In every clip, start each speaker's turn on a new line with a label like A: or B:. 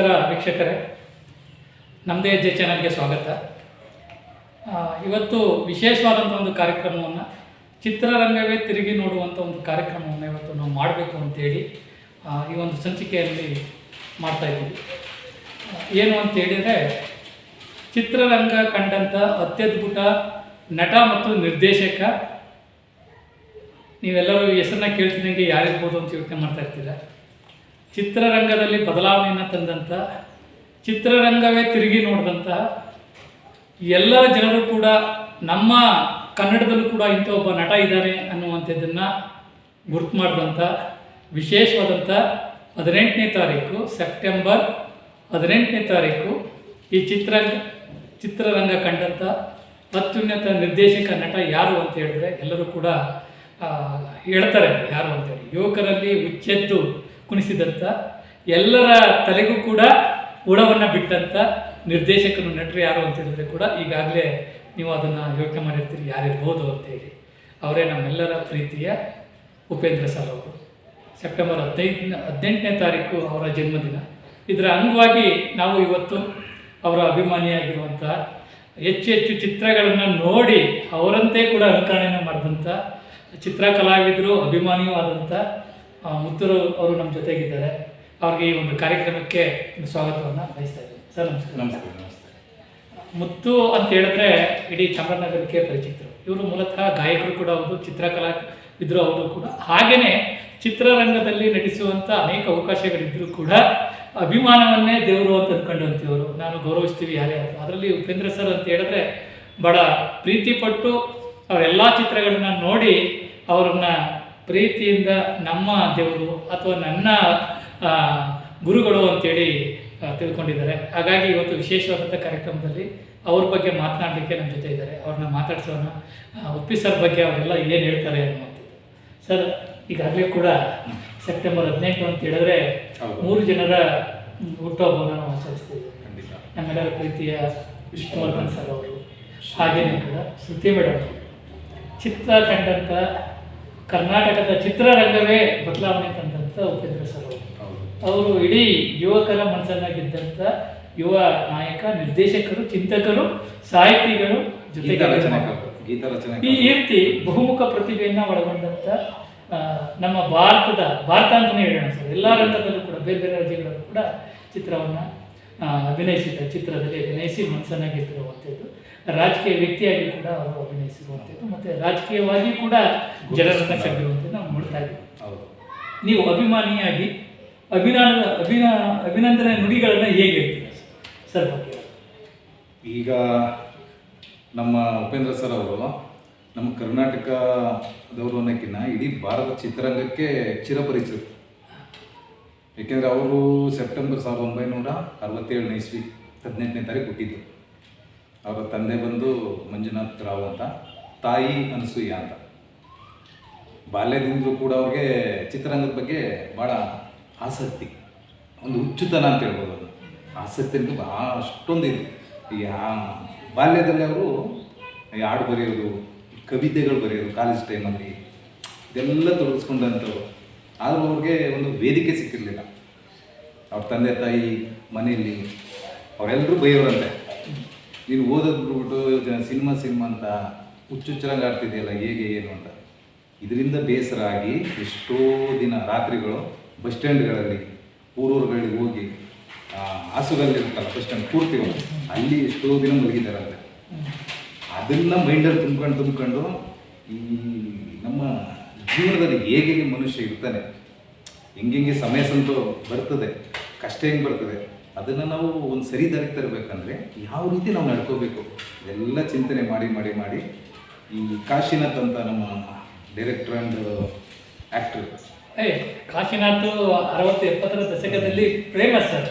A: ನಮಸ್ಕಾರ ವೀಕ್ಷಕರೇ. ನಮ್ಮದೇ ಹೆಜ್ಜೆ ಚಾನಲ್ಗೆ ಸ್ವಾಗತ. ಇವತ್ತು ವಿಶೇಷವಾದಂಥ ಒಂದು ಕಾರ್ಯಕ್ರಮವನ್ನು ಚಿತ್ರರಂಗವೇ ತಿರುಗಿ ನೋಡುವಂಥ ಒಂದು ಕಾರ್ಯಕ್ರಮವನ್ನು ಇವತ್ತು ನಾವು ಮಾಡಬೇಕು ಅಂತೇಳಿ ಈ ಒಂದು ಸಂಚಿಕೆಯಲ್ಲಿ ಮಾಡ್ತಾ ಇದ್ದೀವಿ. ಏನು ಅಂತ ಹೇಳಿದರೆ, ಚಿತ್ರರಂಗ ಕಂಡಂಥ ಅತ್ಯದ್ಭುತ ನಟ ಮತ್ತು ನಿರ್ದೇಶಕ, ನೀವೆಲ್ಲರೂ ಹೆಸರನ್ನ ಕೇಳ್ತಿದ್ದಂಗೆ ಯಾರಿರ್ಬೋದು ಅಂತ ಯೋಚನೆ ಮಾಡ್ತಾ ಇರ್ತೀರ? ಚಿತ್ರರಂಗದಲ್ಲಿ ಬದಲಾವಣೆಯನ್ನು ತಂದಂಥ ಚಿತ್ರರಂಗವೇ ತಿರುಗಿ ನೋಡಿದಂಥ ಎಲ್ಲರ ಜನರು ಕೂಡ ನಮ್ಮ ಕನ್ನಡದಲ್ಲೂ ಕೂಡ ಇಂಥ ಒಬ್ಬ ನಟ ಇದ್ದಾನೆ ಅನ್ನುವಂಥದ್ದನ್ನು ಗುರ್ತು ಮಾಡಿದಂಥ ವಿಶೇಷವಾದಂಥ ಹದಿನೆಂಟನೇ ತಾರೀಕು, ಸೆಪ್ಟೆಂಬರ್ ಹದಿನೆಂಟನೇ ತಾರೀಕು ಈ ಚಿತ್ರ ಚಿತ್ರರಂಗ ಕಂಡಂಥ ಅತ್ಯುನ್ನತ ನಿರ್ದೇಶಕ ನಟ ಯಾರು ಅಂತ ಹೇಳಿದ್ರೆ ಎಲ್ಲರೂ ಕೂಡ ಹೇಳ್ತಾರೆ ಯಾರು ಅಂತೇಳಿ ಯುವಕರಲ್ಲಿ ಉಚ್ಚೆದ್ದು ಕುಣಿಸಿದಂಥ ಎಲ್ಲರ ತಲೆಗೂ ಕೂಡ ಉಡವನ್ನು ಬಿಟ್ಟಂಥ ನಿರ್ದೇಶಕರು, ನಟರು ಯಾರು ಅಂತ ಹೇಳಿದ್ರೆ ಕೂಡ ಈಗಾಗಲೇ ನೀವು ಅದನ್ನು ಯೋಚನೆ ಮಾಡಿರ್ತೀರಿ ಯಾರಿರ್ಬೋದು ಅಂತೇಳಿ ಅವರೇ ನಮ್ಮೆಲ್ಲರ ಪ್ರೀತಿಯ ಉಪೇಂದ್ರ ಸರ್ ಅವರು. ಸೆಪ್ಟೆಂಬರ್ ಹದಿನೈದನೇ, ಹದಿನೆಂಟನೇ ತಾರೀಕು ಅವರ ಜನ್ಮದಿನ. ಇದರ ಅಂಗವಾಗಿ ನಾವು ಇವತ್ತು ಅವರ ಅಭಿಮಾನಿಯಾಗಿರುವಂಥ ಹೆಚ್ಚು ಹೆಚ್ಚು ಚಿತ್ರಗಳನ್ನು ನೋಡಿ ಅವರಂತೆ ಕೂಡ ಅನುಕರಣೆಯನ್ನು ಮಾಡಿದಂಥ ಚಿತ್ರ ಕಲಾವಿದರು ಅಭಿಮಾನಿಯೂ ಆದಂಥ ಮುತ್ತೂರು ಅವರು ನಮ್ಮ ಜೊತೆಗಿದ್ದಾರೆ. ಅವ್ರಿಗೆ ಈ ಒಂದು ಕಾರ್ಯಕ್ರಮಕ್ಕೆ ಸ್ವಾಗತವನ್ನು ಬಯಸ್ತಾ ಇದ್ದೀನಿ. ಸರ್ ನಮಸ್ಕಾರ.
B: ನಮಸ್ಕಾರ ನಮಸ್ತೆ
A: ಮುತ್ತು ಅಂತ ಹೇಳಿದ್ರೆ ಇಡೀ ಚಾಮರಾಜನಗರಕ್ಕೆ ಪರಿಚಿತರು. ಇವರು ಮೂಲತಃ ಗಾಯಕರು ಕೂಡ ಹೌದು ಚಿತ್ರಕಲಾ ಇದ್ರು ಹೌದು ಕೂಡ. ಹಾಗೆಯೇ ಚಿತ್ರರಂಗದಲ್ಲಿ ನಟಿಸುವಂಥ ಅನೇಕ ಅವಕಾಶಗಳಿದ್ದರೂ ಕೂಡ ಅಭಿಮಾನವನ್ನೇ ದೇವರು ಅಂತ ಅಂದ್ಕೊಂಡಂತೀವರು ನಾನು ಗೌರವಿಸ್ತೀವಿ ಯಾರೇ ಅಂತ ಅದರಲ್ಲಿ ಉಪೇಂದ್ರ ಸರ್ ಅಂತ ಹೇಳಿದ್ರೆ ಬಹಳ ಪ್ರೀತಿಪಟ್ಟು ಅವರೆಲ್ಲ ಚಿತ್ರಗಳನ್ನ ನೋಡಿ ಅವ್ರನ್ನ ಪ್ರೀತಿಯಿಂದ ನಮ್ಮ ದೇವರು ಅಥವಾ ನನ್ನ ಗುರುಗಳು ಅಂತೇಳಿ ತಿಳ್ಕೊಂಡಿದ್ದಾರೆ. ಹಾಗಾಗಿ ಇವತ್ತು ವಿಶೇಷವಾದಂಥ ಕಾರ್ಯಕ್ರಮದಲ್ಲಿ ಅವ್ರ ಬಗ್ಗೆ ಮಾತನಾಡಲಿಕ್ಕೆ ನಮ್ಮ ಜೊತೆ ಇದ್ದಾರೆ. ಅವ್ರನ್ನ ಮಾತಾಡ್ಸೋಣ. ಒಪ್ಪಿಸೋರ ಬಗ್ಗೆ ಅವರೆಲ್ಲ ಏನು ಹೇಳ್ತಾರೆ ಅನ್ನುವಂಥದ್ದು. ಸರ್ ಈಗಾಗಲೇ ಕೂಡ ಸೆಪ್ಟೆಂಬರ್ ಹದಿನೆಂಟು ಅಂತ ಹೇಳಿದ್ರೆ ಮೂರು ಜನರ ಹುಟ್ಟುಹಬ್ಬವನ್ನು ನಾವು ಆಚರಿಸ್ತೀವಿ. ನಮ್ಮೆಲ್ಲರ ಪ್ರೀತಿಯ ವಿಷ್ಣುವರ್ಧನ್ ಸರ್ ಅವರು. ಹಾಗೇನೆ ಕೂಡ ಶ್ರುತಿ ಮೇಡಮ್ ಚಿತ್ರ ಕಂಡಂಥ ಕರ್ನಾಟಕದ ಚಿತ್ರರಂಗವೇ ಬದಲಾವಣೆ ತಂದಂಥ ಉಪೇಂದ್ರ ಸರ್ ಅವರು. ಅವರು ಇಡೀ ಯುವಕರ ಮನಸ್ಸನ್ನ ಗೆದ್ದಂಥ ಯುವ ನಾಯಕ ನಿರ್ದೇಶಕರು ಚಿಂತಕರು ಸಾಹಿತಿಗಳು ಜೊತೆಗೆ ಈ ರೀತಿ ಬಹುಮುಖ ಪ್ರತಿಭೆಯನ್ನು ಒಳಗೊಂಡಂಥ ನಮ್ಮ ಭಾರತದ ಭಾರತ ಅಂತಲೇ ಹೇಳೋಣ ಸರ್. ಎಲ್ಲ ರಂಗದಲ್ಲೂ ಕೂಡ ಬೇರೆ ಬೇರೆ ರಾಜ್ಯಗಳಲ್ಲೂ ಕೂಡ ಚಿತ್ರವನ್ನು ಅಭಿನಯಿಸಿದ ಚಿತ್ರದಲ್ಲಿ ಅಭಿನಯಿಸಿ ಮನಸ್ಸನ್ನು ಗೆದ್ದಿರುವಂಥದ್ದು ರಾಜಕೀಯ ವ್ಯಕ್ತಿಯಾಗಿ ಕೂಡ ಅವರು ಅಭಿನಯಿಸಿರುವಂಥದ್ದು ಮತ್ತು ರಾಜಕೀಯವಾಗಿ ಕೂಡ ಜನರನ್ನು ಸೆಳೆದಿರುವಂಥದ್ದು ನಾವು ನೋಡ್ತಾ ಇದ್ದೀವಿ.
B: ಹೌದು.
A: ನೀವು ಅಭಿಮಾನಿಯಾಗಿ ಅಭಿನಾನದ ಅಭಿನ ಅಭಿನಂದನೆ ನುಡಿಗಳನ್ನು ಹೇಗೆ ಹೇಳ್ತೀರಾ ಸರ್? ಬಗ್ಗೆ.
B: ಈಗ ನಮ್ಮ ಉಪೇಂದ್ರ ಸರ್ ಅವರು ನಮ್ಮ ಕರ್ನಾಟಕದವರು ಅನ್ನೋಕ್ಕಿಂತ ಇಡೀ ಭಾರತ ಚಿತ್ರರಂಗಕ್ಕೆ ಚಿರಪರಿಚಿತರು. ಏಕೆಂದರೆ ಅವರು ಸೆಪ್ಟೆಂಬರ್ ಸಾವಿರದ ಒಂಬೈನೂರ ಅರವತ್ತೇಳನೇ ಇಸ್ವಿ ಹದಿನೆಂಟನೇ ತಾರೀಕು ಹುಟ್ಟಿದ್ದು. ಅವರ ತಂದೆ ಬಂದು ಮಂಜುನಾಥ್ ರಾವ್ ಅಂತ, ತಾಯಿ ಅನಸೂಯ ಅಂತ. ಬಾಲ್ಯದಿಂದಲೂ ಕೂಡ ಅವ್ರಿಗೆ ಚಿತ್ರರಂಗದ ಬಗ್ಗೆ ಭಾಳ ಆಸಕ್ತಿ, ಒಂದು ಹುಚ್ಚುತನ ಅಂತ ಹೇಳ್ಬೋದು ಅದು ಆಸಕ್ತಿ ಅಂತೂ ಭಾಳ ಅಷ್ಟೊಂದು ಇದೆ. ಈ ಬಾಲ್ಯದಲ್ಲಿ ಅವರು ಹಾಡು ಬರೆಯೋದು ಕವಿತೆಗಳು ಬರೆಯೋದು, ಕಾಲೇಜ್ ಟೈಮಲ್ಲಿ, ಇದೆಲ್ಲ ತೊಡಗಿಸ್ಕೊಂಡಂಥವ್ರು. ಆದರೂ ಅವ್ರಿಗೆ ಒಂದು ವೇದಿಕೆ ಸಿಕ್ಕಿರಲಿಲ್ಲ. ಅವ್ರ ತಂದೆ ತಾಯಿ ಮನೆಯಲ್ಲಿ ಅವರೆಲ್ಲರೂ ಬೈಯೋರಂತೆ. ನೀನು ಓದೋದು ಬಿಟ್ಬಿಟ್ಟು ಸಿನಿಮಾ ಸಿನಿಮಾ ಅಂತ ಹುಚ್ಚುಚ್ಚರಂಗೆ ಆಡ್ತಿದೆಯಲ್ಲ ಹೇಗೆ ಏನು ಅಂತ. ಇದರಿಂದ ಬೇಸರ ಆಗಿ ಎಷ್ಟೋ ದಿನ ರಾತ್ರಿಗಳು ಬಸ್ ಸ್ಟ್ಯಾಂಡ್ಗಳಲ್ಲಿ ಊರೂರುಗಳಿಗೆ ಹೋಗಿ ಆ, ಹಾಸುಗಲ್ಲಿರುತ್ತಲ್ಲ ಬಸ್ ಸ್ಟ್ಯಾಂಡ್ ಕೂರ್ತೀವಿ ಅಲ್ಲಿ ಎಷ್ಟೋ ದಿನ ಮಲಗಿದಾರಂತೆ ಅದನ್ನ ಮೈಂಡಲ್ಲಿ ತುಂಬ್ಕೊಂಡು ತುಂಬ್ಕೊಂಡು ಈ ನಮ್ಮ ಜೀವನದಲ್ಲಿ ಹೇಗೆ ಮನುಷ್ಯ ಇರ್ತಾನೆ ಹೆಂಗೆ ಸಮಯ ಸಂತು ಬರ್ತದೆ ಕಷ್ಟ ಹೆಂಗೆ ಬರ್ತದೆ ಅದನ್ನು ನಾವು ಒಂದು ಸರಿ ದಾರಿಗೆ ತರಬೇಕಂದ್ರೆ ಯಾವ ರೀತಿ ನಾವು ನಡ್ಕೋಬೇಕು? ಎಲ್ಲ ಚಿಂತನೆ ಮಾಡಿ ಮಾಡಿ ಮಾಡಿ ಈ ಕಾಶಿನಾಥ್ ಅಂತ ನಮ್ಮ ಡೈರೆಕ್ಟರ್ ಆ್ಯಂಡ್ ಆ್ಯಕ್ಟ್ರ್
A: ಏ ಕಾಶಿನಾಥ್ ಅರವತ್ತು ಎಪ್ಪತ್ತರ ದಶಕದಲ್ಲಿ ಫೇಮಸ್ ಸರ್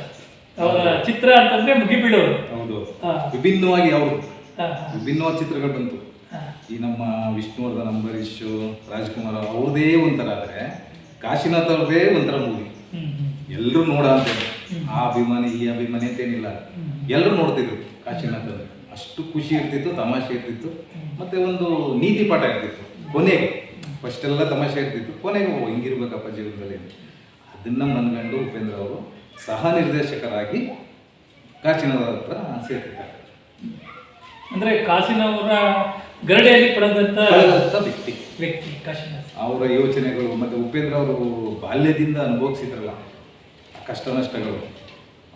A: ಅವರ ಚಿತ್ರ ಅಂತಂದ್ರೆ ಮುಗಿಬೀಳೋರು.
B: ಹೌದು. ವಿಭಿನ್ನವಾಗಿ ಅವರು. ವಿಭಿನ್ನವಾದ ಚಿತ್ರಗಳು ಬಂತು. ಈ ನಮ್ಮ ವಿಷ್ಣುವರ್ಧನ್ ಅಂಬರೀಶ್ ರಾಜ್ಕುಮಾರ್ ಅವ್ರದೇ ಒಂಥರ ಆದರೆ ಕಾಶಿನಾಥ್ ಅವ್ರದೇ ಒಂಥರ ಮೂವಿ. ಎಲ್ಲರೂ ನೋಡ ಅಂತ ಆ ಅಭಿಮಾನಿ ಈ ಅಭಿಮಾನಿ ಅಂತೇನಿಲ್ಲ. ಎಲ್ಲರೂ ನೋಡ್ತಿದ್ರು ಕಾಶಿನಾಥ ಅಷ್ಟು ಖುಷಿ ಇರ್ತಿತ್ತು ತಮಾಷೆ ಇರ್ತಿತ್ತು. ಮತ್ತೆ ಒಂದು ನೀತಿ ಪಾಠ ಇರ್ತಿತ್ತು ಕೊನೆಗೆ. ಫಸ್ಟ್ ಎಲ್ಲ ತಮಾಷೆ ಇರ್ತಿತ್ತು. ಕೊನೆಗೆ ಓ ಹಿಂಗಿರ್ಬೇಕಪ್ಪ ಜೀವನದಲ್ಲಿ ಅದನ್ನ ಮನ್ಗಂಡು ಉಪೇಂದ್ರ ಅವರು ಸಹ ನಿರ್ದೇಶಕರಾಗಿ ಕಾಶಿನವರ ಹತ್ರ ಸೇರ್ತಿದ್ದಾರೆ.
A: ಅಂದ್ರೆ ಕಾಶಿನವರ ಗರಡಿಯಲ್ಲಿ ಪಡೆದಂತ
B: ವ್ಯಕ್ತಿ.
A: ವ್ಯಕ್ತಿ ಕಾಶಿನಾಥ್.
B: ಅವರ ಯೋಚನೆಗಳು ಮತ್ತೆ ಉಪೇಂದ್ರ ಅವರು ಬಾಲ್ಯದಿಂದ ಅನುಭವಿಸಿದ್ರಲ್ಲ ಕಷ್ಟ ನಷ್ಟಗಳು